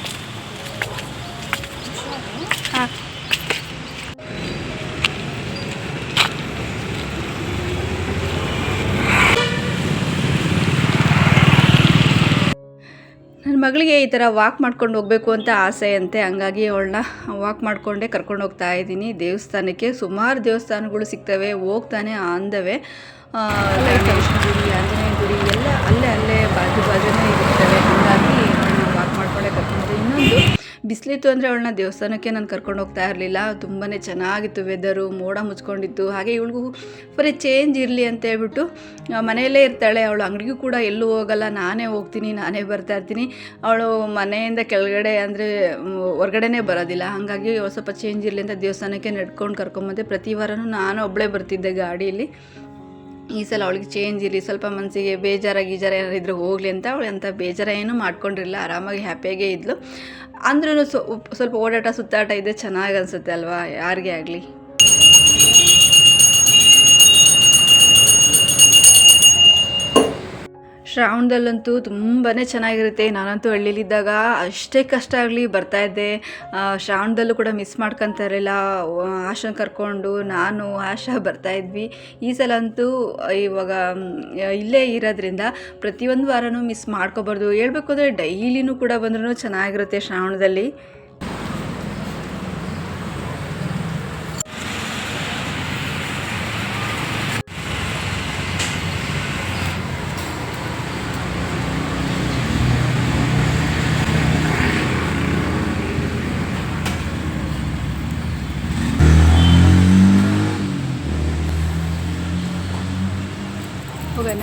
ಮಗಳಿಗೆ ಈ ಥರ ವಾಕ್ ಮಾಡ್ಕೊಂಡು ಹೋಗಬೇಕು ಅಂತ ಆಸೆ ಅಂತೆ. ಹಂಗಾಗಿ ಅವಳನ್ನ ವಾಕ್ ಮಾಡಿಕೊಂಡೇ ಕರ್ಕೊಂಡು ಹೋಗ್ತಾ ಇದ್ದೀನಿ. ದೇವಸ್ಥಾನಕ್ಕೆ ಸುಮಾರು ದೇವಸ್ಥಾನಗಳು ಸಿಗ್ತವೆ, ಹೋಗ್ತಾನೆ ಆಂದವೆ ಲೈಟೇಶ್ವರ ಗುಡಿ, ಆಂಜನೇಯ ಗುಡಿ, ಎಲ್ಲ ಅಲ್ಲೇ ಅಲ್ಲೇ ಬಾಜು ಬಾಜುನೇ ಇರ್ತವೆ ಹಾಗಾಗಿ ಅವಳನ್ನ ವಾಕ್ ಮಾಡ್ಕೊಂಡೇ ಕರ್ಕೊಂಡು ಇನ್ನೊಂದು ಬಿಸಿಲಿತ್ತು ಅಂದರೆ ಅವಳನ್ನ ದೇವಸ್ಥಾನಕ್ಕೆ ನಾನು ಕರ್ಕೊಂಡು ಹೋಗ್ತಾ ಇರಲಿಲ್ಲ. ತುಂಬಾ ಚೆನ್ನಾಗಿತ್ತು ವೆದರು ಮೋಡ ಮುಚ್ಕೊಂಡಿತ್ತು. ಹಾಗೆ ಇವಳಿಗೂ ಬರೀ ಚೇಂಜ್ ಇರಲಿ ಅಂತ ಹೇಳ್ಬಿಟ್ಟು ಮನೆಯಲ್ಲೇ ಇರ್ತಾಳೆ. ಅವಳು ಅಂಗಡಿಗೂ ಕೂಡ ಎಲ್ಲೂ ಹೋಗಲ್ಲ. ನಾನೇ ಹೋಗ್ತೀನಿ, ನಾನೇ ಬರ್ತಾ ಇರ್ತೀನಿ. ಅವಳು ಮನೆಯಿಂದ ಕೆಳಗಡೆ ಅಂದರೆ ಹೊರಗಡೆನೇ ಬರೋದಿಲ್ಲ. ಹಾಗಾಗಿ ಸ್ವಲ್ಪ ಚೇಂಜ್ ಇರಲಿ ಅಂತ ದೇವಸ್ಥಾನಕ್ಕೆ ನಡ್ಕೊಂಡು ಕರ್ಕೊಂಬಂದೆ. ಪ್ರತಿ ವಾರನೂ ನಾನು ಒಬ್ಬಳೇ ಬರ್ತಿದ್ದೆ ಗಾಡೀಲಿ ಈ ಸಲ ಅವಳಿಗೆ ಚೇಂಜ್ ಇರಲಿ, ಸ್ವಲ್ಪ ಮನಸ್ಸಿಗೆ ಬೇಜಾರ ಗೀಜಾರ ಏನಾರು ಇದ್ರೆ ಹೋಗಲಿ ಅಂತ ಅವಳು ಅಂತ ಬೇಜಾರ ಏನೂ ಮಾಡ್ಕೊಂಡಿರಲಿಲ್ಲ, ಆರಾಮಾಗಿ ಹ್ಯಾಪಿಯಾಗೇ ಇದ್ಲು. ಅಂದ್ರೂ ಸ್ವಲ್ಪ ಓಡಾಟ ಸುತ್ತಾಟ ಇದೆ ಚೆನ್ನಾಗಿ ಅನಿಸುತ್ತೆ ಅಲ್ವಾ? ಯಾರಿಗೆ ಆಗಲಿ? ಶ್ರಾವಣದಲ್ಲಂತೂ ತುಂಬಾ ಚೆನ್ನಾಗಿರುತ್ತೆ. ನಾನಂತೂ ಹಳ್ಳಿಲಿದ್ದಾಗ ಅಷ್ಟೇ ಕಷ್ಟ ಆಗಲಿ ಬರ್ತಾಯಿದ್ದೆ ಶ್ರಾವಣದಲ್ಲೂ ಕೂಡ ಮಿಸ್ ಮಾಡ್ಕೊತಾ ಇರಲಿಲ್ಲ ಆಶನ ಕರ್ಕೊಂಡು ನಾನು ಆಶಾ ಬರ್ತಾಯಿದ್ವಿ ಈ ಸಲ ಅಂತೂ ಇವಾಗ ಇಲ್ಲೇ ಇರೋದ್ರಿಂದ ಪ್ರತಿಯೊಂದು ವಾರನೂ ಮಿಸ್ ಮಾಡ್ಕೋಬಾರ್ದು. ಹೇಳ್ಬೇಕು ಅಂದರೆ ಡೈಲಿನೂ ಕೂಡ ಬಂದ್ರೂ ಚೆನ್ನಾಗಿರುತ್ತೆ ಶ್ರಾವಣದಲ್ಲಿ ಹೋಗೋಣ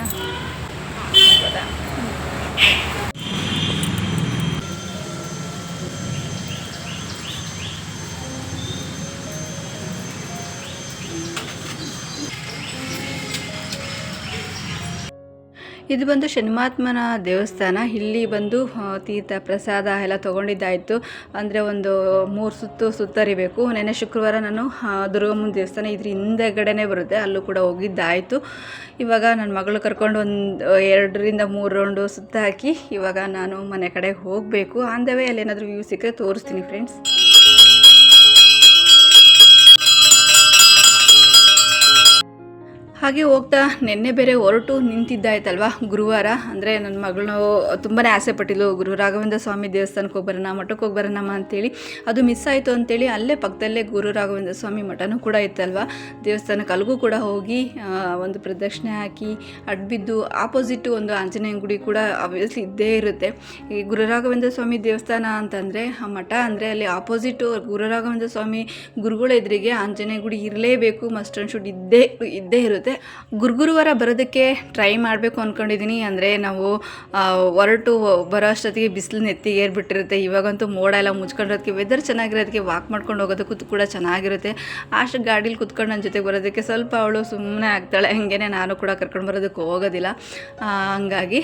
ಇದು ಬಂದು ಶನಿಮಾತ್ಮನ ದೇವಸ್ಥಾನ. ಇಲ್ಲಿ ಬಂದು ತೀರ್ಥ ಪ್ರಸಾದ ಎಲ್ಲ ತೊಗೊಂಡಿದ್ದಾಯಿತು. ಅಂದರೆ ಒಂದು ಮೂರು ಸುತ್ತು ಸುತ್ತರಿಬೇಕು. ನೆನ್ನೆ ಶುಕ್ರವಾರ ನಾನು ದುರ್ಗಮ್ಮನ ದೇವಸ್ಥಾನ ಇದ್ರ ಹಿಂದೆಗಡೆನೇ ಬರುತ್ತೆ. ಅಲ್ಲೂ ಕೂಡ ಹೋಗಿದ್ದಾಯಿತು. ಇವಾಗ ನನ್ನ ಮಗಳು ಕರ್ಕೊಂಡು ಒಂದು ಎರಡರಿಂದ ಮೂರು ರೌಂಡು ಸುತ್ತ ಹಾಕಿ ಇವಾಗ ನಾನು ಮನೆ ಕಡೆ ಹೋಗಬೇಕು. ಆನ್ ದ ವೇ ಅಲ್ಲಿ ಏನಾದರೂ ವ್ಯೂ ಸಿಕ್ಕರೆ ತೋರಿಸ್ತೀನಿ ಫ್ರೆಂಡ್ಸ್ ಹಾಗೆ ಹೋಗ್ತಾ ನಿನ್ನೆ ಬೇರೆ ಹೊರಟು ನಿಂತಿದ್ದಾಯ್ತಲ್ವಾ ಗುರುವಾರ? ಅಂದರೆ ನನ್ನ ಮಗಳು ತುಂಬಾ ಆಸೆ ಪಟ್ಟಿದ್ಲು. ಗುರು ರಾಘವೇಂದ್ರ ಸ್ವಾಮಿ ದೇವಸ್ಥಾನಕ್ಕೆ ಹೋಗಿ ಬರೋಣ ಮಠಕ್ಕೆ ಹೋಗಿ ಬರೋಣಮ್ಮ ಅಂತೇಳಿ. ಅದು ಮಿಸ್ ಆಯಿತು ಅಂತೇಳಿ ಅಲ್ಲೇ ಪಕ್ಕದಲ್ಲೇ ಗುರು ರಾಘವೇಂದ್ರ ಸ್ವಾಮಿ ಮಠನೂ ಕೂಡ ಇತ್ತಲ್ವಾ? ದೇವಸ್ಥಾನಕ್ಕೆ ಅಲ್ಲಿಗೂ ಕೂಡ ಹೋಗಿ ಒಂದು ಪ್ರದಕ್ಷಿಣೆ ಹಾಕಿ ಅಡ್ಬಿದ್ದು ಆಪೋಸಿಟ್ಟು ಒಂದು ಆಂಜನೇಯ ಗುಡಿ ಕೂಡ ಆಬ್ವಿಯಸ್ಲಿ ಇದ್ದೇ ಇರುತ್ತೆ. ಈ ಗುರು ರಾಘವೇಂದ್ರ ಸ್ವಾಮಿ ದೇವಸ್ಥಾನ ಅಂತಂದರೆ, ಆ ಮಠ ಅಂದರೆ ಅಲ್ಲಿ ಆಪೋಸಿಟು ಗುರು ರಾಘವೇಂದ್ರ ಸ್ವಾಮಿ ಗುರುಗಳ ಎದುರಿಗೆ ಆಂಜನೇಯ ಗುಡಿ ಇರಲೇಬೇಕು. ಮಸ್ಟ್ ಆ್ಯಂಡ್ ಶುಡ್ ಇದ್ದೇ ಇದ್ದೇ ಇರುತ್ತೆ. ಗುರುಗುರುವಾರ ಬರೋದಕ್ಕೆ ಟ್ರೈ ಮಾಡಬೇಕು ಅಂದ್ಕೊಂಡಿದ್ದೀನಿ ಅಂದರೆ ನಾವು ಹೊರಟು ಬರೋ ಅಷ್ಟೊತ್ತಿಗೆ ಬಿಸಿಲು ನೆತ್ತಿಗೆ ಏರ್ಬಿಟ್ಟಿರುತ್ತೆ. ಇವಾಗಂತೂ ಮೋಡ ಎಲ್ಲ ಮುಚ್ಕೊಂಡಿರೋದಕ್ಕೆ ವೆದರ್ ಚೆನ್ನಾಗಿರೋದಕ್ಕೆ ವಾಕ್ ಮಾಡ್ಕೊಂಡು ಹೋಗೋದಕ್ಕೂ ಕೂಡ ಚೆನ್ನಾಗಿರುತ್ತೆ. ಅಷ್ಟು ಗಾಡೀಲಿ ಕುತ್ಕೊಂಡು ನನ್ನ ಜೊತೆಗೆ ಬರೋದಕ್ಕೆ ಸ್ವಲ್ಪ ಅವಳು ಸುಮ್ಮನೆ ಆಗ್ತಾಳೆ. ಹಂಗೇನೆ ನಾನು ಕೂಡ ಕರ್ಕೊಂಡು ಬರೋದಕ್ಕೆ ಹೋಗೋದಿಲ್ಲ. ಹಂಗಾಗಿ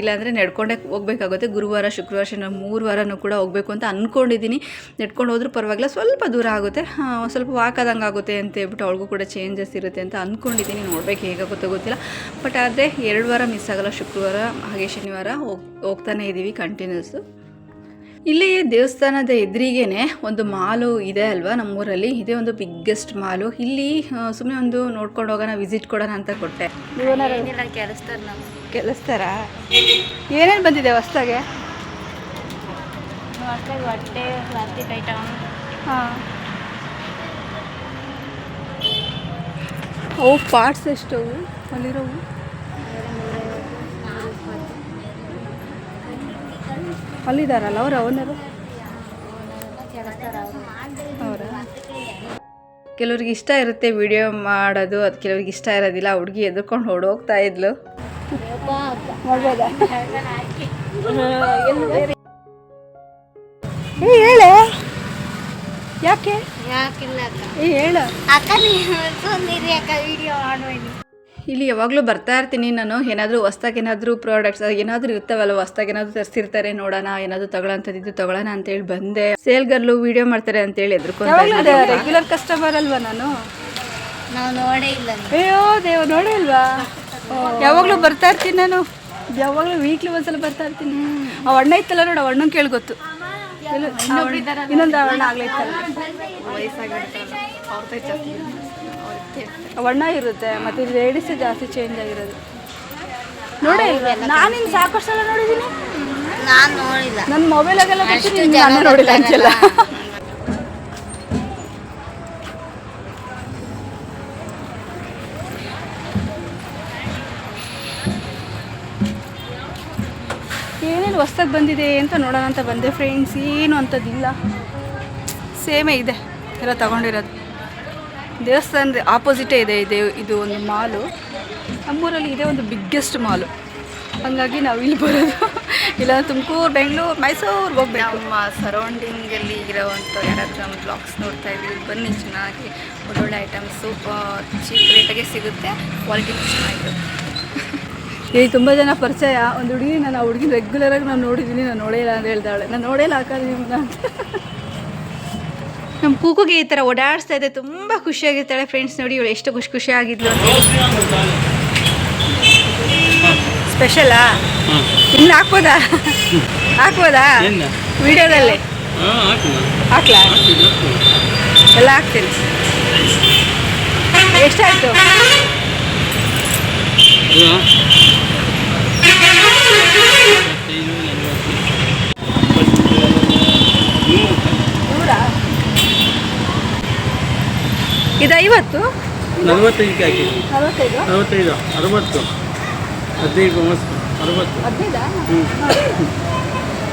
ಇಲ್ಲಾಂದರೆ ನಡ್ಕೊಂಡೇ ಹೋಗಬೇಕಾಗುತ್ತೆ. ಗುರುವಾರ, ಶುಕ್ರವಾರ, ಶನಿವಾರ ಮೂರು ವಾರನೂ ಕೂಡ ಹೋಗಬೇಕು ಅಂತ ಅಂದ್ಕೊಂಡಿದ್ದೀನಿ ನಡ್ಕೊಂಡು ಹೋದ್ರೂ ಪರವಾಗಿಲ್ಲ, ಸ್ವಲ್ಪ ದೂರ ಆಗುತ್ತೆ. ಸ್ವಲ್ಪ ವಾಕ್ ಆದಂಗೆ ಆಗುತ್ತೆ ಅಂತ ಹೇಳ್ಬಿಟ್ಟು ಅವಳಿಗೂ ಕೂಡ ಚೇಂಜಸ್ ಇರುತ್ತೆ ಅಂತ ಅಂದ್ಕೊಂಡಿದ್ದೀನಿ ನೋಡ್ಬೇಕು ಹೇಗಾಗುತ್ತೋ ಗೊತ್ತಿಲ್ಲ. ಬಟ್ ಆದರೆ ಎರಡು ವಾರ ಮಿಸ್ ಆಗಲ್ಲ ಶುಕ್ರವಾರ ಹಾಗೆ ಶನಿವಾರ ಹೋಗ್ ಹೋಗ್ತಾನೆ ಇದ್ದೀವಿ ಕಂಟಿನ್ಯೂಸು ಇಲ್ಲಿ ದೇವಸ್ಥಾನದ ಎದುರಿಗೇನೆ ಒಂದು ಮಾಲು ಇದೆ ಅಲ್ವಾ ನಮ್ಮೂರಲ್ಲಿ? ಇದೇ ಒಂದು ಬಿಗ್ಗೆಸ್ಟ್ ಮಾಲು. ಇಲ್ಲಿ ಸುಮ್ಮನೆ ಒಂದು ನೋಡ್ಕೊಂಡು ಹೋಗೋಣ ವಿಸಿಟ್ ಕೊಡೋಣ ಅಂತ ಕೊಟ್ಟೆ. ಏನಿಲ್ಲ ಕೆಲಸ್ತಾರೆ ಏನೇನು ಬಂದಿದೆ ಹೊಸ್ದಾಗೆ? ಹೊಟ್ಟೆ ಹೊಟ್ಟೆ ಪ್ಲಾಸ್ಟಿಕ್ ಐಟಮ್ ಹಾಂ. ಅವು ಪಾರ್ಟ್ಸ್ ಎಷ್ಟು ಅಲ್ಲಿರೋವು ಅಲ್ಲಿದ್ದಾರಲ್ಲ, ಅವ್ರು ಅವನರು? ಅವರ. ಕೆಲವ್ರಿಗೆ ಇಷ್ಟ ಇರುತ್ತೆ ವಿಡಿಯೋ ಮಾಡೋದು, ಅದು ಕೆಲವ್ರಿಗೆ ಇಷ್ಟ ಇರೋದಿಲ್ಲ ಹುಡುಗಿ ಎದ್ಕೊಂಡು ಹೊಡೋಗ್ತಾ ಇದ್ಲು. ಹೇಳೆ. ಯಾಕೆ? ಏ ಹೇಳು. ಅಕ್ಕ ಅಕ್ಕ ವಿಡಿಯೋ ಇಲ್ಲಿ ಯಾವಾಗಲೂ ಬರ್ತಾ ಇರ್ತೀನಿ ನಾನು. ಏನಾದರೂ ಹೊಸ್ದಾಗಿ ಏನಾದರೂ ಪ್ರಾಡಕ್ಟ್ಸ್ ಏನಾದರೂ ಇರ್ತಾವಲ್ಲ ಹೊಸ್ದಾಗಿ ಏನಾದರೂ ತರಿಸಿರ್ತಾರೆ ನೋಡೋಣ ಏನಾದರೂ ತಗೊಳ್ಳೋಣ ತಗೊಳ್ಳೋಣ ಅಂತೇಳಿ ಬಂದೆ. ಸೇಲ್ ಗರ್ಲು ವಿಡಿಯೋ ಮಾಡ್ತಾರೆ ಅಂತೇಳಿ ಎದ್ರುಕೊಂಡು ರೆಗ್ಯುಲರ್ ಕಸ್ಟಮರ್ ಅಲ್ವಾ ನಾನು? ನಾವು ನೋಡೇ ಇಲ್ಲ ಅಯ್ಯೋ ದೇವ್ ನೋಡಿಲ್ವಾ ಯಾವಾಗಲೂ ಬರ್ತಾ ಇರ್ತೀನಿ ನಾನು. ಯಾವಾಗಲೂ ವೀಕ್ಲಿ ಒಂದ್ಸಲ ಬರ್ತಾ ಇರ್ತೀನಿ. ಅವಣ್ಣ ಅಣ್ಣ ಇತ್ತಲ್ಲ ನೋಡು ಅಣ್ಣನ ಕೇಳಿ ಗೊತ್ತು. ಇನ್ನೊಂದು ಆಗ್ಲೈತಲ್ಲ. ಅಣ್ಣ ಇರುತ್ತೆ ಮತ್ತೆ ಲೇಡೀಸ್ ಜಾಸ್ತಿ ಚೇಂಜ್ ಆಗಿರೋದು. ನೋಡಿ ನಾನು ನಾನಿನ್ ಸಾಕಷ್ಟು ನೋಡಿದೀನಿ. ನೋಡಿದ್ದೀನಿ ನಾನು ನೋಡಿಲ್ಲ ನನ್ನ ಮೊಬೈಲಾಗೆಲ್ಲ ನೋಡಿಲ್ಲ ಅಂತೆಲ್ಲ. ಹೊಸ್ದಾಗಿ ಬಂದಿದೆ ಅಂತ ನೋಡೋಣ ಅಂತ ಬಂದೆ ಫ್ರೆಂಡ್ಸ್ ಏನು ಅಂಥದ್ದಿಲ್ಲ. ಸೇಮೇ ಇದೆ, ಎಲ್ಲ ತಗೊಂಡಿರೋದು. ದೇವಸ್ಥಾನದ ಆಪೋಸಿಟೇ ಇದೆ ಇದೆ, ಇದು ಒಂದು ಮಾಲು. ನಮ್ಮೂರಲ್ಲಿ ಇದೆ ಒಂದು ಬಿಗ್ಗೆಸ್ಟ್ ಮಾಲು. ಹಾಗಾಗಿ ನಾವು ಇಲ್ಲಿ ಬರೋದು. ಇಲ್ಲ, ತುಮಕೂರು, ಬೆಂಗಳೂರು ಮೈಸೂರು ಹೋಗ್ಬೇಕು. ನಮ್ಮ ಸರೌಂಡಿಂಗಲ್ಲಿ ಇರೋವಂಥ ಯಾರಾದರೂ ನಮ್ಮ ಬ್ಲಾಗ್ಸ್ ನೋಡ್ತಾ ಇದ್ದೀವಿ ಬನ್ನಿ ಚೆನ್ನಾಗಿ. ಒಳ್ಳೊಳ್ಳೆ ಐಟಮ್ಸು ಚೀಪ್ ರೇಟಾಗೆ ಸಿಗುತ್ತೆ ಕ್ವಾಲಿಟಿ ಚೆನ್ನಾಗಿರುತ್ತೆ. ಇಲ್ಲಿ ತುಂಬ ಜನ ಪರಿಚಯ. ಒಂದು ಹುಡುಗಿ ನಾನು ಆ ಹುಡುಗಿ ರೆಗ್ಯುಲರಾಗಿ ನಾನು ನೋಡಿದ್ದೀನಿ ನಾನು ನೋಡೇಲ್ಲ ಅಂತ ಹೇಳ್ತಾಳೆ. ನಾನು ನೋಡೇಲ್ಲ ಹಾಕೋದು ನಿಮ್ಗೆ ಅಂತ. ನಮ್ಮ ಕೂಗುಗೆ ಈ ಥರ ಓಡಾಡಿಸ್ತಾ ಇದೆ ತುಂಬ ಖುಷಿಯಾಗಿರ್ತಾಳೆ ಫ್ರೆಂಡ್ಸ್ ನೋಡಿ. ಇವಳು ಎಷ್ಟು ಖುಷಿ ಖುಷಿಯಾಗಿದ್ಲು ಆಗಿದ್ಲು ಸ್ಪೆಷಲಾ ಇನ್ನು ಹಾಕ್ಬೋದಾ? ಹಾಕ್ಬೋದಾ? ವಿಡಿಯೋದಲ್ಲಿ ಹಾಕ್ಲಾ? ಎಲ್ಲ ಹಾಕ್ತೀನಿ ಎಷ್ಟಾಯಿತು ಅಲ್ವಾ ಇಪ್ಪತ್ತೈದು ನಲವತ್ತು ನೂರಾ ಇದು ಐವತ್ತು? ನಲವತ್ತೈದಕ್ಕೆ ಆಗಿದೆ ನಲವತ್ತೈದು? ನಲವತ್ತೈದು ಅರವತ್ತು. ಹದಿನೈದು ಅರವತ್ತು. ಹದಿನೈದಾ? ಹ್ಞೂ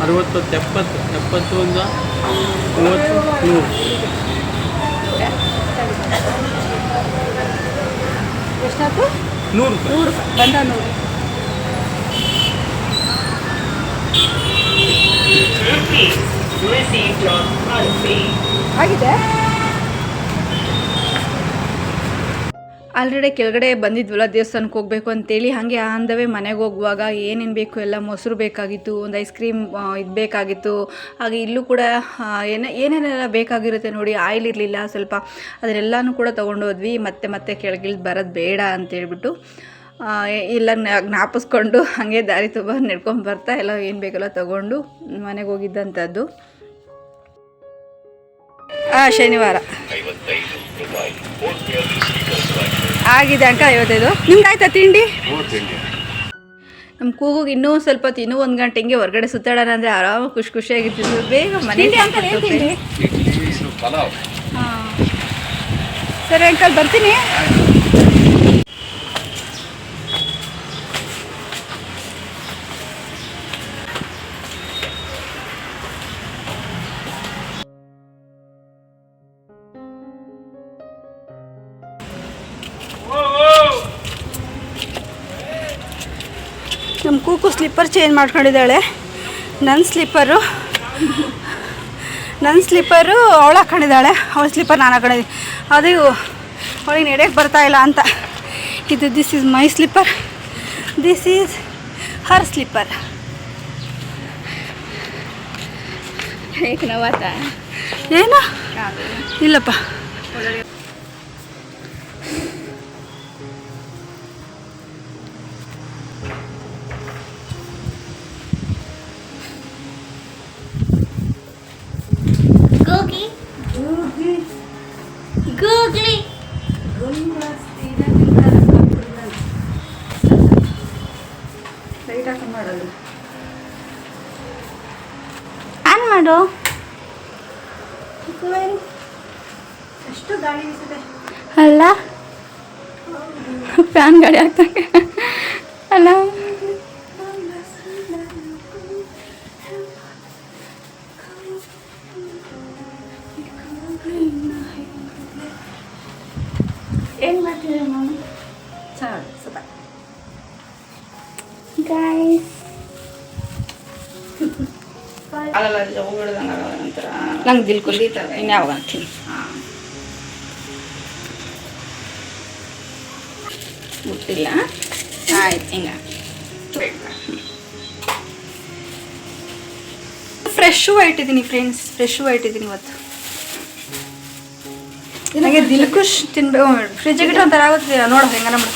ಅರವತ್ತು ಎಪ್ಪತ್ತು. ಎಪ್ಪತ್ತು ಒಂದು ಮೂವತ್ತು. ನೂರು ಎಷ್ಟಾಯ್ತು? ನೂರು ನೂರು ರೂಪಾಯಿ. ಬಂದ ನೂರು. ಆಗಿದೆ. ಆಲ್ರೆಡಿ ಕೆಳಗಡೆ ಬಂದಿದ್ವಲ್ಲ ದೇವಸ್ಥಾನಕ್ಕೆ ಹೋಗಬೇಕು ಅಂತೇಳಿ, ಹಾಗೆ ಆಂದವೇ ಮನೆಗೆ ಹೋಗುವಾಗ ಏನೇನು ಬೇಕು ಎಲ್ಲ ಮೊಸರು ಬೇಕಾಗಿತ್ತು, ಒಂದು ಐಸ್ ಕ್ರೀಮ್ ಇದು ಬೇಕಾಗಿತ್ತು. ಹಾಗೆ ಇಲ್ಲೂ ಕೂಡ ಏನೇ, ಏನೇನೆಲ್ಲ ಬೇಕಾಗಿರುತ್ತೆ ನೋಡಿ ಆಯಿಲ್ ಇರಲಿಲ್ಲ, ಸ್ವಲ್ಪ ಅದನ್ನೆಲ್ಲನೂ ಕೂಡ ತೊಗೊಂಡು ಹೋದ್ವಿ. ಮತ್ತೆ ಮತ್ತೆ ಕೆಳಗಿಳಿದು ಬರೋದು ಬೇಡ ಅಂತೇಳ್ಬಿಟ್ಟು ಎಲ್ಲ ಜ್ಞಾ- ಜ್ಞಾಪಿಸ್ಕೊಂಡು ಹಾಗೆ ದಾರಿ ತುಂಬ ನಡ್ಕೊಂಡು ಬರ್ತಾ ಎಲ್ಲ ಏನು ಬೇಕಲ್ಲ ತೊಗೊಂಡು ಮನೆಗೆ ಹೋಗಿದ್ದಂಥದ್ದು ಶನಿವಾರ. ಆಗಿದೆ ಅಂಕ ಐವತ್ತೈದು ನಿಮ್ದು ಆಯ್ತಾ ತಿಂಡಿ. ನಮ್ಮ ಕೂಗುಗೆ ಇನ್ನೂ ಸ್ವಲ್ಪ ಹೊತ್ತು ಇನ್ನೂ ಒಂದು ಗಂಟೆ ಹಿಂಗೆ ಹೊರಗಡೆ ಸುತ್ತಾಡೋಣ ಅಂದರೆ ಆರಾಮ ಖುಷಿ ಖುಷಿಯಾಗಿರ್ತಿದ್ರು ಬೇಗ ಮನೆ ಹಾಂ. ಸರಿ ಅಂಕಲ್ ಬರ್ತೀನಿ. ಸ್ಲಿಪ್ಪರ್ ಚೇಂಜ್ ಮಾಡ್ಕೊಂಡಿದ್ದಾಳೆ. ನನ್ನ ಸ್ಲಿಪ್ಪರು ನನ್ನ ಸ್ಲಿಪ್ಪರು ಅವಳು ಹಾಕೊಂಡಿದ್ದಾಳೆ. ಅವಳ ಸ್ಲಿಪ್ಪರ್ ನಾನು ಹಾಕೊಂಡಿದ್ದೀನಿ. ಅದು ಅವಳಿಗೆ ನಡೆಯೋಕ್ಕೆ ಬರ್ತಾಯಿಲ್ಲ ಅಂತ. ಇದು this is my slipper this is her slipper ಏನು? ಇಲ್ಲಪ್ಪ. ಗೂಗಿ ಗೂಗ್ಲಿ ಆನ್ ಮಾಡು ಎಷ್ಟು ಗಾಳಿ ಅಲ್ಲ ಫ್ಯಾನ್ ಗಾಡಿ ಆಗ್ತಂಗೆ ನಂಗೆ ದಿಲ್ ಖುಷಿ ಇನ್ಯಾವಾಗ ಅಂತೀನಿ ಮುಟ್ಟಿಲ್ಲ. ಆಯ್ತು ಹಿಂಗ. ಫ್ರೆಶ್ ವೈಟ್ ಇದ್ದೀನಿ ಫ್ರೆಂಡ್ಸ್ ಫ್ರೆಶ್ ವೈಟ್ ಇದ್ದೀನಿ ಇವತ್ತು. ನನಗೆ ದಿಲ್ಕುಶ್ ತಿನ್ಬೇಕು ಫ್ರಿಜ್ಜಿಗೆ ಇಟ್ಟು ಒಂಥರ ಆಗುತ್ತೆ ನೋಡು ಹೆಂಗನ ಮಾಡು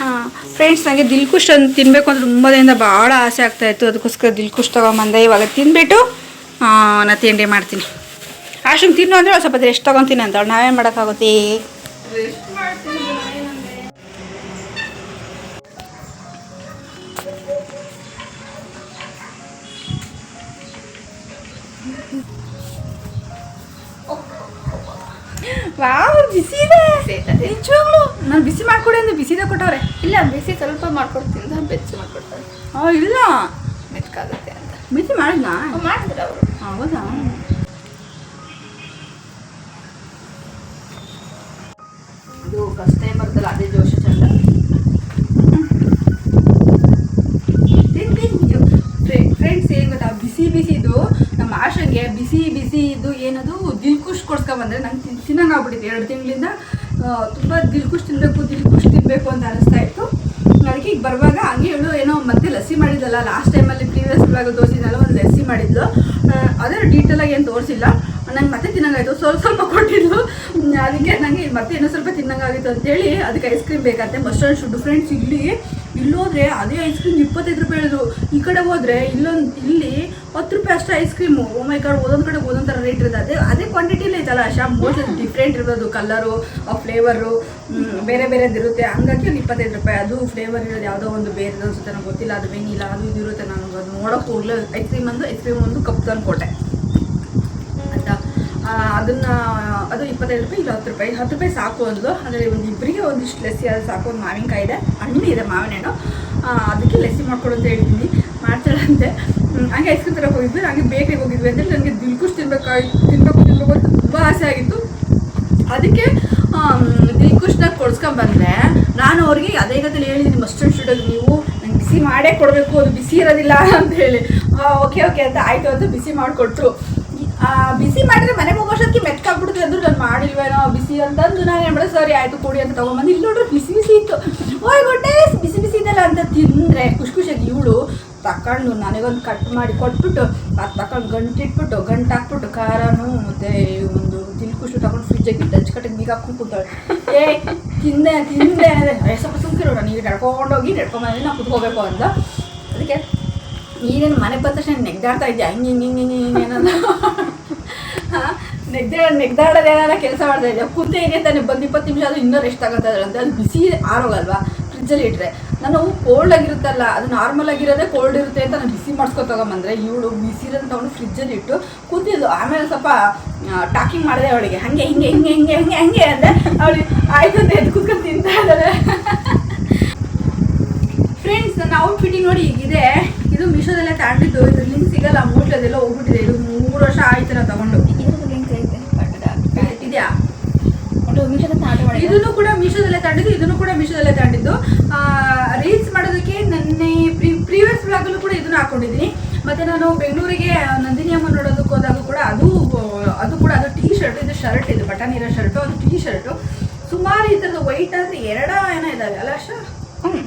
ಹಾಂ. ಫ್ರೆಂಡ್ಸ್ ನನಗೆ ದಿಲ್ಕುಶ್ ಅಂತ ತಿನ್ಬೇಕು ಅಂದ್ರೆ ತುಂಬ ದಿನದಿಂದ ಭಾಳ ಆಸೆ ಆಗ್ತಾ ಇತ್ತು. ಅದಕ್ಕೋಸ್ಕರ ದಿಲ್ಕುಶ್ ತೊಗೊಂಬಂದೆ. ಇವಾಗ ತಿಂದ್ಬಿಟ್ಟು ನಾ ತಿಂಡಿ ಮಾಡ್ತೀನಿ. ಅಷ್ಟು ತಿನ್ನು ಅಂದರೆ ಒಂದು ಸ್ವಲ್ಪ ರೆಸ್ಟ್ ತೊಗೊತೀನಿ ಅಂತ ನಾವೇನು ಮಾಡೋಕ್ಕಾಗುತ್ತೆ? ವಾವ್ ಬಿಸಿ ಇದೆ. ನಿಜವಾಗ್ಲು? ನಾನು ಬಿಸಿ ಮಾಡ್ಕೊಡಿ ಅಂದ್ರೆ ಬಿಸಿದೇ ಕೊಟ್ಟವ್ರೆ. ಇಲ್ಲ ಬಿಸಿ ಸ್ವಲ್ಪ ಮಾಡ್ಕೊಡ್ತೀನಿ ಬೆಚ್ಚ ಮಾಡ್ಕೊಡ್ತಾರೆ ಆ, ಇಲ್ಲ. ಮೆತ್ಕಾಗುತ್ತೆ. ಬಿಸಿ ಮಾಡಿದ್ನಾ ಮಾಡಿದ್ರು ಅವರು ಹೌದಾ ಅದು ಕಷ್ಟ ಟೈಮ್ ಬರ್ತಲ್ಲ ಅದೇ ಜೋಶ ಚಂದ ಫ್ರೆಂಡ್ಸ್ ಏನು ಗೊತ್ತಾ ಬಿಸಿ ಬಿಸಿದು ನಮ್ಮ ಆಶಂಗೆ ಬಿಸಿ ಬಿಸಿ ಇದು ಏನದು? ದಿಲ್ಕುಶ್ ಕೊಡ್ಸ್ಕೊಂಬಂದ್ರೆ ನಂಗೆ ತಿನ್ನಂಗೆ ಆಗ್ಬಿಟ್ಟಿದೆ. ಎರಡು ತಿಂಗಳಿಂದ ತುಂಬ ದಿಲ್ಕುಶ್ ತಿನ್ನಬೇಕು ದಿಲ್ಕುಶ್ ತಿನ್ನಬೇಕು ಅಂತ ಅನಿಸ್ತಾ ಇತ್ತು. ಈಗ ಬರುವಾಗ ಹಂಗೆ ಹೇಳು, ಏನೋ ಮತ್ತೆ ಲಸ್ಸಿ ಮಾಡಿದ್ದಲ್ಲ ಲಾಸ್ಟ್ ಟೈಮಲ್ಲಿ ಪ್ರೀವಿಯಸ್ ಇವಾಗ ತೋರಿಸಿದ್ನಲ್ಲ, ಒಂದು ಲಸ್ಸಿ ಮಾಡಿದ್ಲು. ಅದರ ಡೀಟೇಲ್ ಡೀಟೇಲಾಗಿ ಏನು ತೋರಿಸಿಲ್ಲ. ನಂಗೆ ಮತ್ತೆ ತಿನ್ನಂಗಾಯ್ತು, ಸ್ವಲ್ಪ ಸ್ವಲ್ಪ ಕೊಟ್ಟಿದ್ಲು. ಅದಕ್ಕೆ ನನಗೆ ಮತ್ತೆ ಇನ್ನೂ ಸ್ವಲ್ಪ ತಿನ್ನಂಗಾಗಿತ್ತು ಅಂತೇಳಿ ಅದಕ್ಕೆ ಐಸ್ ಕ್ರೀಮ್ ಬೇಕಂತೆ. ಮಸ್ಟರ್ಡ್ ಶುಡ್ ಫ್ರೆಂಡ್ಸ್ ಇಲ್ಲಿ ಇಲ್ಲೋದ್ರೆ ಅದೇ ಐಸ್ ಕ್ರೀಮ್ ಇಪ್ಪತ್ತೈದು ರೂಪಾಯಿ ಹೇಳಿದ್ರು. ಈ ಕಡೆ ಹೋದ್ರೆ ಇಲ್ಲೊಂದು ಇಲ್ಲಿ ಹತ್ತು ರೂಪಾಯಿ ಅಷ್ಟು ice cream oh my god ಒಂದೊಂದು ಕಡೆ ಒಂದೊಂದು ಥರ ರೇಟ್ ಇರುತ್ತೆ. ಅದೇ ಅದೇ ಕ್ವಾಂಟಿಟಿಲೇ ಐತಲ್ಲ ಶಾಪ್ ಮೋಸ್ಟ್ ಡಿಫ್ರೆಂಟ್ ಇರೋದು ಕಲರು ಆ ಫ್ಲೇವರು ಬೇರೆ ಬೇರೆದು ಇರುತ್ತೆ. ಹಂಗಾಗಿ ಒಂದು ಇಪ್ಪತ್ತೈದು ರೂಪಾಯಿ. ಅದು ಫ್ಲೇವರ್ ಇರೋದು ಯಾವುದೋ ಒಂದು ಬೇರೆ ಅನ್ಸುತ್ತೆ ನನಗೆ ಗೊತ್ತಿಲ್ಲ. ಅದು ವೆನಿಲ್ಲ ಅದು ಇದು ಇರುತ್ತೆ. ನಾನು ಅದು ನೋಡೋಕೆ ಹೋಗ್ಲಿ ಐಸ್ ಕ್ರೀಮ್ ಒಂದು ಐಸ್ ಕ್ರೀಮ್ ಒಂದು ಕಪ್ ತಂದು ಕೊಟ್ಟೆ ಅದನ್ನ, ಅದು ಇಪ್ಪತ್ತೈದು ರೂಪಾಯಿ, ಇಲ್ಲ ಹತ್ತು ರೂಪಾಯಿ. ಹತ್ತು ರೂಪಾಯಿ ಸಾಕು ಅಂದ್ಲು. ಅಂದರೆ ಒಂದು ಇಬ್ಬರಿಗೆ ಒಂದಿಷ್ಟು ಲಸ್ಸಿ, ಅದು ಸಾಕು ಒಂದು ಮಾವಿನಕಾಯಿ ಇದೆ. ಹಣ್ಣು ಇದೆ ಮಾವಿನ ಹಣ್ಣು ಅದಕ್ಕೆ ಲೆಸ್ಸಿ ಮಾಡ್ಕೊಡು ಅಂತ ಹೇಳ್ತೀನಿ ಮಾಡ್ತಾಳಂತೆ ಹಂಗೆ ಐಸ್ ಕ್ರೀಮ್ ತರಕ್ಕೆ ಹೋಗಿದ್ವಿ. ಹಂಗೆ ಬೇಕರಿಗೆ ಹೋಗಿದ್ವಿ ಅಂದರೆ ನನಗೆ ದಿಲ್ಕುಶ್ ತಿನ್ಬೇಕಾಗಿ ತಿನ್ಬೇಕು ತಿನ್ಬೇಕು ಅಂತ ತುಂಬ ಆಸೆ ಆಗಿತ್ತು. ಅದಕ್ಕೆ ದಿಲ್ಕುಶ್ನ ಕೊಡ್ಸ್ಕೊಂಬಂದ್ರೆ ನಾನು ಅವ್ರಿಗೆ ಅದೇ ಗತಿಲಿ ಹೇಳಿದ್ದೀನಿ. ಮಸ್ಟರ್ಡ್ ಶುಡಲ್ಲಿ ನೀವು ನಂಗೆ ಬಿಸಿ ಮಾಡೇ ಕೊಡಬೇಕು. ಅದು ಬಿಸಿ ಇರೋದಿಲ್ಲ ಅಂತ ಹೇಳಿ. ಓಕೆ ಓಕೆ ಅಂತ ಆಯಿತು ಅಂತ ಬಿಸಿ ಮಾಡಿಕೊಟ್ರು. ಬಿಸಿ ಮಾಡಿದ್ರೆ ಮನೆ ಹೋಗೋಷ್ಟೊತ್ತಿಗೆ ಮೆತ್ಕಾಗ್ಬಿಡುತ್ತೆ ಅಂದ್ರು ನಾನು ಮಾಡಿಲ್ವೇನೋ ಬಿಸಿ ಅಂತಂದು ನಾನು ಏನು ಸರಿ ಆಯಿತು ಕೊಡಿ ಅಂತ ತೊಗೊಂಬಂದು. ಇಲ್ಲಿ ನೋಡ್ರಿ ಬಿಸಿ ಬಿಸಿ ಇತ್ತು. ಓಯ್ ಗೊಟ್ಟೆ ಬಿಸಿ ಬಿಸಿ ಇದೆಲ್ಲ ಅಂತ ತಿಂದರೆ ಖುಷಿ ಖುಷಿಯಾಗಿ ಇವಳು ತಕೊಂಡು ನನಗೊಂದು ಕಟ್ ಮಾಡಿ ಕೊಟ್ಬಿಟ್ಟು ಅದು ತಗೊಂಡು ಗಂಟಿಟ್ಬಿಟ್ಟು ಗಂಟು ಹಾಕ್ಬಿಟ್ಟು ಖಾರನು ಮತ್ತೆ ಒಂದು ದಿಲ್ಕುಶು ತಗೊಂಡು ಫ್ರಿಜ್ಜಾಗಿ ಕಟ್ಟಿಗೆ ಬೀಗ ಹಾಕ್ಕೊಂಡು ಏ ತಿಂದೆ ತಿಂದೆ ಅಂದರೆ "ಏ, ಸ್ವಲ್ಪ ಸುಮ್ಕಿರು ನೀನು ನಡ್ಕೊಂಡೋಗಿ ನಡ್ಕೊಂಬಂದ್ರೆ ನಾವು ಕುತ್ಕೋಬೇಕು ಅಂತ. ಅದಕ್ಕೆ ನೀನೇನು ಮನೆಗೆ ಬಂದ ತಕ್ಷಣ ನೆಗ್ದಾಡ್ತಾ ಇದ್ದೆ ಹಿಂಗೆ ಹಿಂಗೆ ಹಿಂಗೆ ಹಿಂಗೆ ಏನಂದ ನೆಗ್ದಾಡ ನೆಗ್ದಾಡೋದು ಏನಾರ ಕೆಲಸ ಮಾಡ್ತಾ ಇದ್ದೆ ಕುಂತೆ ಇದೆ ತಾನೆ, ಬಂದು ಇಪ್ಪತ್ತು ನಿಮಿಷ ಅದು ಇನ್ನೂ ರೆಸ್ಟ್ ಆಗುತ್ತೆ ಅಂತ. ಅದು ಬಿಸಿ ಆರೋಗಲ್ವಾ ಫ್ರಿಜ್ಜಲ್ಲಿ ಇಟ್ಟರೆ ನಾನು ಕೋಲ್ಡ್ ಆಗಿರುತ್ತಲ್ಲ, ಅದು ನಾರ್ಮಲ್ ಆಗಿರೋದೇ ಕೋಲ್ಡ್ ಇರುತ್ತೆ ಅಂತ ನಾನು ಬಿಸಿ ಮಾಡ್ಸ್ಕೊ ತಗೊಂಬಂದ್ರೆ ಇವಳು ಬಿಸಿ ತೊಗೊಂಡು ಫ್ರಿಜ್ಜಲ್ಲಿ ಇಟ್ಟು ಕೂತಿದ್ಲು ಆಮೇಲೆ ಸ್ವಲ್ಪ ಟಾಕಿಂಗ್ ಮಾಡಿದೆ ಅವಳಿಗೆ. ಹಾಗೆ, ಹಿಂಗೆ ಹಿಂಗೆ ಹಿಂಗೆ ಹಿಂಗೆ, ಹಂಗೆ ಅಂದರೆ ಅವಳು ಆಯ್ತು ಅಂತ ಎದ್ದು ತಿಂತಾ ಇದ್ದಾರೆ ಫ್ರೆಂಡ್ಸ್ ನನ್ನ ಔಟ್ಫಿಟ್ಟಿಂಗ್ ನೋಡಿ ಈಗಿದೆ. ಇದು ಮೀಶೋದಲ್ಲೇ ತಗೊಂಡಿದ್ದು. ಇದು ಲಿಂಕ್ ಸಿಗಲ್ಲ ಮೂಟ್ಲದೆಲ್ಲ ಹೋಗ್ಬಿಟ್ಟಿದೆ. ಇದು ಮೂರು ವರ್ಷ ಆಯ್ತು ನಾನು ತಗೊಂಡು ಇದ್ರದ್ದು ಲಿಂಕ್ ಐತೆ ಬಟ್ ಇದೆಯಾ? ಇದನ್ನು ಕೂಡ ಮೀಶೋದಲ್ಲೇ ತಗೊಂಡಿದ್ದು ಇದನ್ನು ಕೂಡ ಮೀಶೋದಲ್ಲೇ ತಗೊಂಡಿದ್ದು. ರೀಲ್ಸ್ ಮಾಡೋದಕ್ಕೆ ನನ್ನ ಪ್ರೀ ಪ್ರೀವಿಯಸ್ ಬ್ಲಾಗಲ್ಲೂ ಕೂಡ ಇದನ್ನು ಹಾಕೊಂಡಿದ್ದೀನಿ. ಮತ್ತೆ ನಾನು ಬೆಂಗಳೂರಿಗೆ ನಂದಿನಿ ಅಮ್ಮ ನೋಡೋದಕ್ಕೆ ಹೋದಾಗ ಕೂಡ ಅದು ಅದು ಕೂಡ ಅದು ಟೀ ಶರ್ಟ್ ಇದು ಶರ್ಟ್ ಇದು ಬಟನ್ ಇರೋ ಶರ್ಟು ಅದು ಟೀ ಶರ್ಟು ಸುಮಾರು ಈ ಥರದ್ದು ವೈಟ್ ಅಂದರೆ ಎರಡ ಏನೋ ಇದ್ದಾವೆ ಅಲ್ಲ ಅಷ್ಟ ಹ್ಞೂ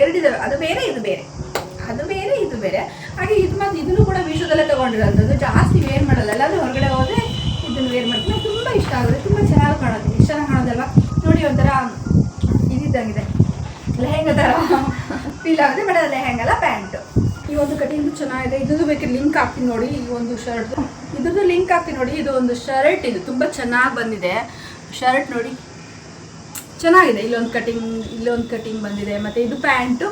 ಎರಡಿದ್ದಾವೆ ಅದು ಬೇರೆ ಇದು ಬೇರೆ. ಅದು ಬೇರೆ ಇದು ಬೇರೆ. ಹಾಗೆ ಇದು ಮತ್ತೆ ಇದನ್ನು ಕೂಡ ಮೀಶೋದಲ್ಲೇ ತೊಗೊಂಡಿರೋಂಥದ್ದು. ಜಾಸ್ತಿ ವೇರ್ ಮಾಡಲ್ಲ. ಎಲ್ಲಾದರೂ ಹೊರಗಡೆ ಹೋದರೆ ಇದನ್ನು ವೇರ್ ಮಾಡ್ತೀನಿ? ನಂಗೆ ತುಂಬ ಇಷ್ಟ ಆಗುತ್ತೆ. ತುಂಬ ಚೆನ್ನಾಗಿ ಕಾಣುತ್ತೆ. ಇಷ್ಟ ಕಾಣೋದಲ್ಲ ನೋಡಿ ಒಂಥರ ಇದಿದ್ದಂಗಿದೆ. ಲೆಹೆಂಗ ಥರ ಫೀಲ್ ಆಗುತ್ತೆ ಬಟ್ ಅದು ಲೆಹೆಂಗಲ್ಲ ಪ್ಯಾಂಟು. ಈ ಒಂದು ಕಟಿಂಗ್ ಚೆನ್ನಾಗಿದೆ. ಇದ್ರದ್ದು ಬೇಕಿದ್ರೆ ಲಿಂಕ್ ಹಾಕ್ತೀನಿ ನೋಡಿ, ಈ ಒಂದು ಶರ್ಟ್. ಇದ್ರದ್ದು ಲಿಂಕ್ ಹಾಕ್ತೀನಿ ನೋಡಿ, ಇದು ಒಂದು ಶರ್ಟ್. ಇದು ತುಂಬ ಚೆನ್ನಾಗಿ ಬಂದಿದೆ. ಶರ್ಟ್ ನೋಡಿ. ಚೆನ್ನಾಗಿದೆ. ಇಲ್ಲೊಂದು ಕಟಿಂಗ್ ಇಲ್ಲೊಂದು ಕಟಿಂಗ್ ಬಂದಿದೆ. ಮತ್ತು ಇದು ಪ್ಯಾಂಟು.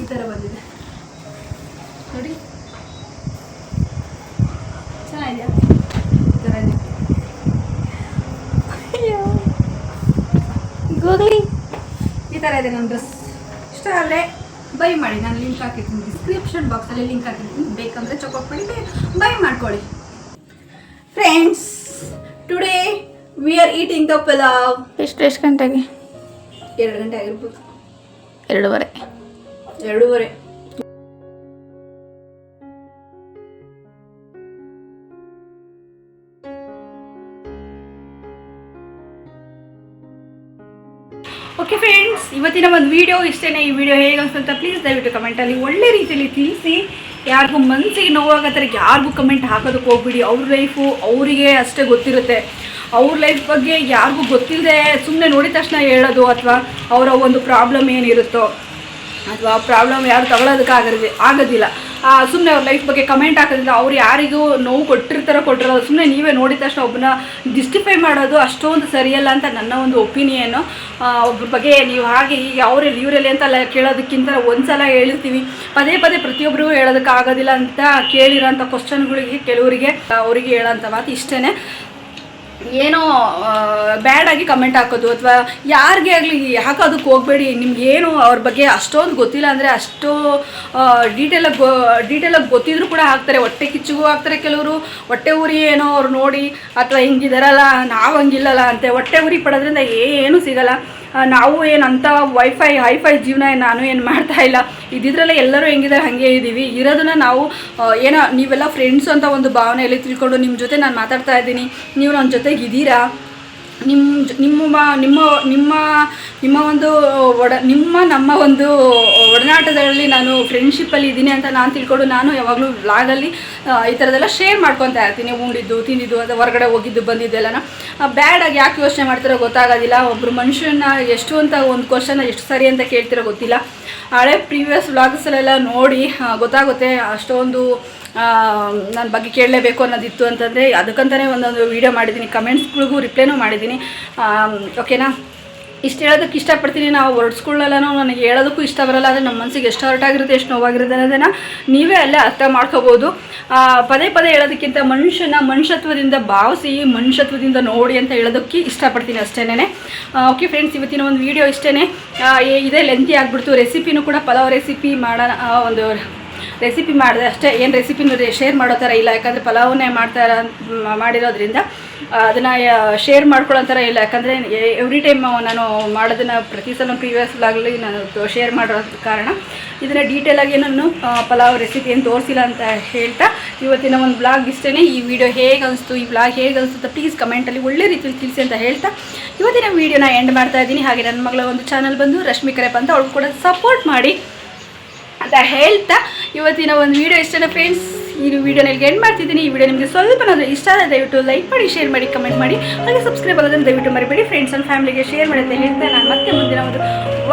ಈ ಥರ ಬಂದಿದೆ. ನೋಡಿ. ಚೆನ್ನಾಗಿದೆಯಾ ಈ ಥರ ಇದೆ ಗೂಗ್ಲಿ ಈ ಥರ ಇದೆ ನನ್ನ ಡ್ರೆಸ್ ಇಷ್ಟ ಆದರೆ ಬೈ ಮಾಡಿ. ನಾನು ಲಿಂಕ್ ಹಾಕಿರ್ತೀನಿ. ಡಿಸ್ಕ್ರಿಪ್ಷನ್ ಬಾಕ್ಸಲ್ಲಿ ಲಿಂಕ್ ಹಾಕಿರ್ತೀನಿ. ಬೇಕಂದರೆ ಚೆಕ್ಔಟ್ ಮಾಡಿ ಬೈ ಮಾಡ್ಕೊಳ್ಳಿ. Friends today we are eating the pulao ಎಷ್ಟು ಎಷ್ಟು ಗಂಟೆಗೆ? ಎರಡು ಗಂಟೆ ಆಗಿರ್ಬೋದು. ಎರಡೂವರೆ. ಎರಡೂವರೆ. ಇವತ್ತಿನ ಒಂದು ವಿಡಿಯೋ ಇಷ್ಟೇ ಈ ವಿಡಿಯೋ ಹೇಗೆ ಅನ್ಸುತ್ತೆ ಪ್ಲೀಸ್ ದಯವಿಟ್ಟು ಕಮೆಂಟಲ್ಲಿ ಒಳ್ಳೆ ರೀತಿಯಲ್ಲಿ ತಿಳಿಸಿ. ಯಾರಿಗೂ ಮನಸ್ಸಿಗೆ ನೋವಾಗತ್ತಾರೆ ಯಾರಿಗೂ ಕಮೆಂಟ್ ಹಾಕೋದಕ್ಕೆ ಹೋಗ್ಬಿಡಿ. ಅವ್ರ ಲೈಫು ಅವರಿಗೆ ಅಷ್ಟೇ ಗೊತ್ತಿರುತ್ತೆ. ಅವ್ರ ಲೈಫ್ ಬಗ್ಗೆ ಯಾರಿಗೂ ಗೊತ್ತಿಲ್ಲದೆ ಸುಮ್ಮನೆ ನೋಡಿದ ತಕ್ಷಣ ಹೇಳೋದು ಅಥವಾ ಅವರ ಒಂದು ಪ್ರಾಬ್ಲಮ್ ಏನಿರುತ್ತೋ. ಅಥವಾ ಪ್ರಾಬ್ಲಮ್ ಯಾರು ತಗೊಳ್ಳೋದಕ್ಕಾಗದೆ ಆಗೋದಿಲ್ಲ. ಸುಮ್ಮನೆ ಅವ್ರ ಲೈಫ್ ಬಗ್ಗೆ ಕಮೆಂಟ್ ಹಾಕೋದ್ರಿಂದ ಅವ್ರು ಯಾರಿಗೂ ನೋವು ಕೊಟ್ಟಿರ್ತಾರೋ ಕೊಟ್ಟಿರೋದು ಸುಮ್ಮನೆ ನೀವೇ ನೋಡಿದ ತಕ್ಷಣ ಒಬ್ಬನ ಡಿಸ್ಟಿಫೈ ಮಾಡೋದು ಅಷ್ಟೊಂದು ಸರಿಯಲ್ಲ ಅಂತ ನನ್ನ ಒಂದು ಒಪಿನಿಯನ್ನು ಒಬ್ಬರ ಬಗ್ಗೆ ನೀವು ಹಾಗೆ ಈಗ ಅವರಲ್ಲಿ ಇವರಲ್ಲಿ ಅಂತೆಲ್ಲ ಕೇಳೋದಕ್ಕಿಂತ ಒಂದ್ಸಲ ಹೇಳಿರ್ತೀವಿ. ಪದೇ ಪದೇ ಪ್ರತಿಯೊಬ್ಬರಿಗೂ ಹೇಳೋದಕ್ಕಾಗೋದಿಲ್ಲ ಅಂತ ಕೇಳಿರೋಂಥ ಕ್ವಶನ್ಗಳಿಗೆ ಕೆಲವರಿಗೆ, ಅವರಿಗೆ ಹೇಳೋಂಥ ಮಾತು ಇಷ್ಟೇ ಏನೋ ಬ್ಯಾಡಾಗಿ ಕಮೆಂಟ್ ಹಾಕೋದು ಅಥವಾ ಯಾರಿಗೆ ಆಗಲಿ ಹಾಕೋದಕ್ಕೆ ಹೋಗಬೇಡಿ, ನಿಮ್ಗೆ ಏನು ಅವ್ರ ಬಗ್ಗೆ ಅಷ್ಟೊಂದು ಗೊತ್ತಿಲ್ಲ ಅಂದರೆ ಅಷ್ಟು ಡೀಟೇಲಾಗಿ ಗೊ ಡೀಟೇಲಾಗಿ ಗೊತ್ತಿದ್ರು ಕೂಡ ಹಾಕ್ತಾರೆ. ಹೊಟ್ಟೆ ಕಿಚ್ಚಿಗೂ ಹಾಕ್ತಾರೆ ಕೆಲವರು. ಹೊಟ್ಟೆ ಉರಿ ಏನೋ ಅವ್ರು ನೋಡಿ, ಅಥವಾ ಹಿಂಗಿದಾರಲ್ಲ, ನಾವು ಹಂಗಿಲ್ಲಲ್ಲ ಅಂತೆ. ಹೊಟ್ಟೆ ಉರಿ ಪಡೋದ್ರಿಂದ ಏನೂ ಸಿಗಲ್ಲ. ನಾವು ಏನಂತ ವೈಫೈ ಹೈಫೈ ಜೀವನ ನಾನು ಏನು ಮಾಡ್ತಾ ಇಲ್ಲ. ಇದ್ದಿದ್ರಲ್ಲ ಎಲ್ಲರೂ ಹೆಂಗಿದ್ದಾರೆ ಹಾಗೆ ಇದ್ದೀವಿ. ಇರೋದನ್ನ ನಾವು ಏನೋ ನೀವೆಲ್ಲ ಫ್ರೆಂಡ್ಸ್ ಅಂತ ಒಂದು ಭಾವನೆಯಲ್ಲಿ ತಿಳ್ಕೊಂಡು ನಿಮ್ಮ ಜೊತೆ ನಾನು ಮಾತಾಡ್ತಾ ಇದ್ದೀನಿ. ನೀವು ನನ್ನ ಜೊತೆಗೆ ಇದ್ದೀರಾ? ನಿಮ್ಮ ನಿಮ್ಮ ನಿಮ್ಮ ನಿಮ್ಮ ನಿಮ್ಮ ಒಂದು ಒಡ, ನಿಮ್ಮ, ನಮ್ಮ ಒಂದು ಒಡನಾಟದಲ್ಲಿ ನಾನು ಫ್ರೆಂಡ್ಶಿಪ್ಪಲ್ಲಿ ಇದ್ದೀನಿ ಅಂತ ನಾನು ತಿಳ್ಕೊಂಡು ನಾನು ಯಾವಾಗಲೂ ವ್ಲಾಗಲ್ಲಿ ಈ ಥರದೆಲ್ಲ ಶೇರ್ ಮಾಡ್ಕೊತಾ ಇರ್ತೀನಿ, ಉಂಡಿದ್ದು ತಿಂದಿದ್ದು ಅದು ಹೊರಗಡೆ ಹೋಗಿದ್ದು ಬಂದಿದ್ದೆಲ್ಲನ ಬ್ಯಾಡಾಗಿ ಯಾಕೆ ಯೋಚನೆ ಮಾಡ್ತಿರೋ ಗೊತ್ತಾಗೋದಿಲ್ಲ ಒಬ್ಬರು ಮನುಷ್ಯನ ಎಷ್ಟು ಅಂತ ಒಂದು ಕ್ವಶನ್ ಎಷ್ಟು ಸರಿ ಅಂತ ಕೇಳ್ತಿರೋ ಗೊತ್ತಿಲ್ಲ. ಹಳೆ ಪ್ರೀವಿಯಸ್ ವ್ಲಾಗ್ಸಲ್ಲೆಲ್ಲ ನೋಡಿ ಗೊತ್ತಾಗುತ್ತೆ, ಅಷ್ಟೊಂದು ನನ್ನ ಬಗ್ಗೆ ಕೇಳಲೇಬೇಕು ಅನ್ನೋದಿತ್ತು ಅಂತಂದರೆ ಅದಕ್ಕಂತಲೇ ಒಂದೊಂದು ವೀಡಿಯೋ ಮಾಡಿದ್ದೀನಿ. ಕಮೆಂಟ್ಸ್ಗಳಿಗೂ ರಿಪ್ಲೈನೂ ಮಾಡಿದ್ದೀನಿ. ಓಕೆನಾ ಇಷ್ಟು ಹೇಳೋದಕ್ಕೆ ಇಷ್ಟಪಡ್ತೀನಿ. ನಾವು ವರ್ಡ್ಸ್ಗಳನ್ನೆಲ್ಲ ನನಗೆ ಹೇಳೋದಕ್ಕೂ ಇಷ್ಟ ಬರಲ್ಲ. ಆದರೆ ನಮ್ಮ ಮನಸ್ಸಿಗೆ ಎಷ್ಟು ಹರ್ಟ್ ಆಗಿರುತ್ತೆ, ಎಷ್ಟು ನೋವಾಗಿರುತ್ತೆ ಅನ್ನೋದನ್ನು ನೀವೇ ಅಲ್ಲೇ ಅರ್ಥ ಮಾಡ್ಕೋಬೋದು. ಪದೇ ಪದೇ ಹೇಳೋದಕ್ಕಿಂತ ಮನುಷ್ಯನ ಮನುಷ್ಯತ್ವದಿಂದ ಭಾವಿಸಿ ಮನುಷ್ಯತ್ವದಿಂದ ನೋಡಿ ಅಂತ ಹೇಳೋದಕ್ಕೆ ಇಷ್ಟಪಡ್ತೀನಿ ಅಷ್ಟೇನೆ ಓಕೆ ಫ್ರೆಂಡ್ಸ್ ಇವತ್ತಿನ ಒಂದು ವೀಡಿಯೋ ಇಷ್ಟೇ ಇದೇ ಲೆಂತಿ ಆಗಿಬಿಡ್ತು. ರೆಸಿಪಿನೂ ಕೂಡ ಪಲಾವ್ ರೆಸಿಪಿ ಮಾಡೋಣ ಒಂದು ರೆಸಿಪಿ ಮಾಡಿದೆ ಅಷ್ಟೇ, ಏನು ರೆಸಿಪಿನೂ ಶೇರ್ ಮಾಡೋ ಥರ ಇಲ್ಲ, ಯಾಕಂದರೆ ಪಲಾವನ್ನೇ ಮಾಡ್ತಾರ ಮಾಡಿರೋದ್ರಿಂದ ಅದನ್ನು ಶೇರ್ ಮಾಡ್ಕೊಳ್ಳೋ ಥರ ಇಲ್ಲ, ಯಾಕಂದರೆ ಎವ್ರಿ ಟೈಮ್ ನಾನು ಮಾಡೋದನ್ನು ಪ್ರತಿ ಸಲ ಪ್ರೀವಿಯಸ್ ಆಗಲಿ ನಾನು ಶೇರ್ ಮಾಡೋ ಕಾರಣ, ಇದನ್ನು ಡೀಟೇಲಾಗಿ ನಾನು ಪಲಾವ್ ರೆಸಿಪಿ ಏನು ತೋರಿಸಿಲ್ಲ ಅಂತ ಹೇಳ್ತಾ, ಇವತ್ತಿನ ಒಂದು ಬ್ಲಾಗ್ ಇಷ್ಟೇ ಈ ವಿಡಿಯೋ ಹೇಗೆ ಅನಿಸ್ತು, ಈ ಬ್ಲಾಗ್ ಹೇಗೆ ಅನಿಸುತ್ತೆ ಪ್ಲೀಸ್ ಕಮೆಂಟಲ್ಲಿ ಒಳ್ಳೆ ರೀತಿಯಲ್ಲಿ ತಿಳಿಸಿ ಅಂತ ಹೇಳ್ತಾ, ಇವತ್ತಿನ ವೀಡಿಯೋನ ಎಂಡ್ ಮಾಡ್ತಾ ಇದ್ದೀನಿ. ಹಾಗೆ ನನ್ನ ಮಗಳ ಒಂದು ಚಾನಲ್ ಬಂದು ರಶ್ಮಿ ಕರೆಪ್ ಅಂತ ಅವ್ಳು ಕೂಡ ಸಪೋರ್ಟ್ ಮಾಡಿ. ಅಂತ ಹೇಳ್ತಾ ಇವತ್ತಿನ ಒಂದು ವಿಡಿಯೋ ಇಷ್ಟನ ಫ್ರೆಂಡ್ಸ್ ಈ ವಿಡಿಯೋನ ಇಲ್ಲಿಗೆ ಎಂಡ್ ಮಾಡ್ತಿದ್ದೀನಿ. ಈ ವಿಡಿಯೋ ನಿಮಗೆ ಸ್ವಲ್ಪನಾದರೂ ಇಷ್ಟ ಆದರೆ ದಯವಿಟ್ಟು ಲೈಕ್ ಮಾಡಿ ಶೇರ್ ಮಾಡಿ ಕಮೆಂಟ್ ಮಾಡಿ. ಹಾಗೆ ಸಬ್ಸ್ಕ್ರೈಬ್ ಆಗೋದನ್ನು ದಯವಿಟ್ಟು ಮರಿಬೇಡಿ. ಫ್ರೆಂಡ್ಸ್ ಆ್ಯಂಡ್ ಫ್ಯಾಮಿಲಿಗೆ ಶೇರ್ ಮಾಡಿ ಹೇಳ್ತಾ ನಾನು ಮತ್ತೆ ಮುಂದಿನ ಒಂದು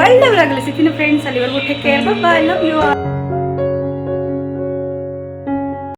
ಒಳ್ಳೆಯವರಾಗಲಿ ಸಿಗ್ತೀನಿ ಫ್ರೆಂಡ್ಸ್ ಅಲ್ಲಿವರೆಗೂ take care bye love you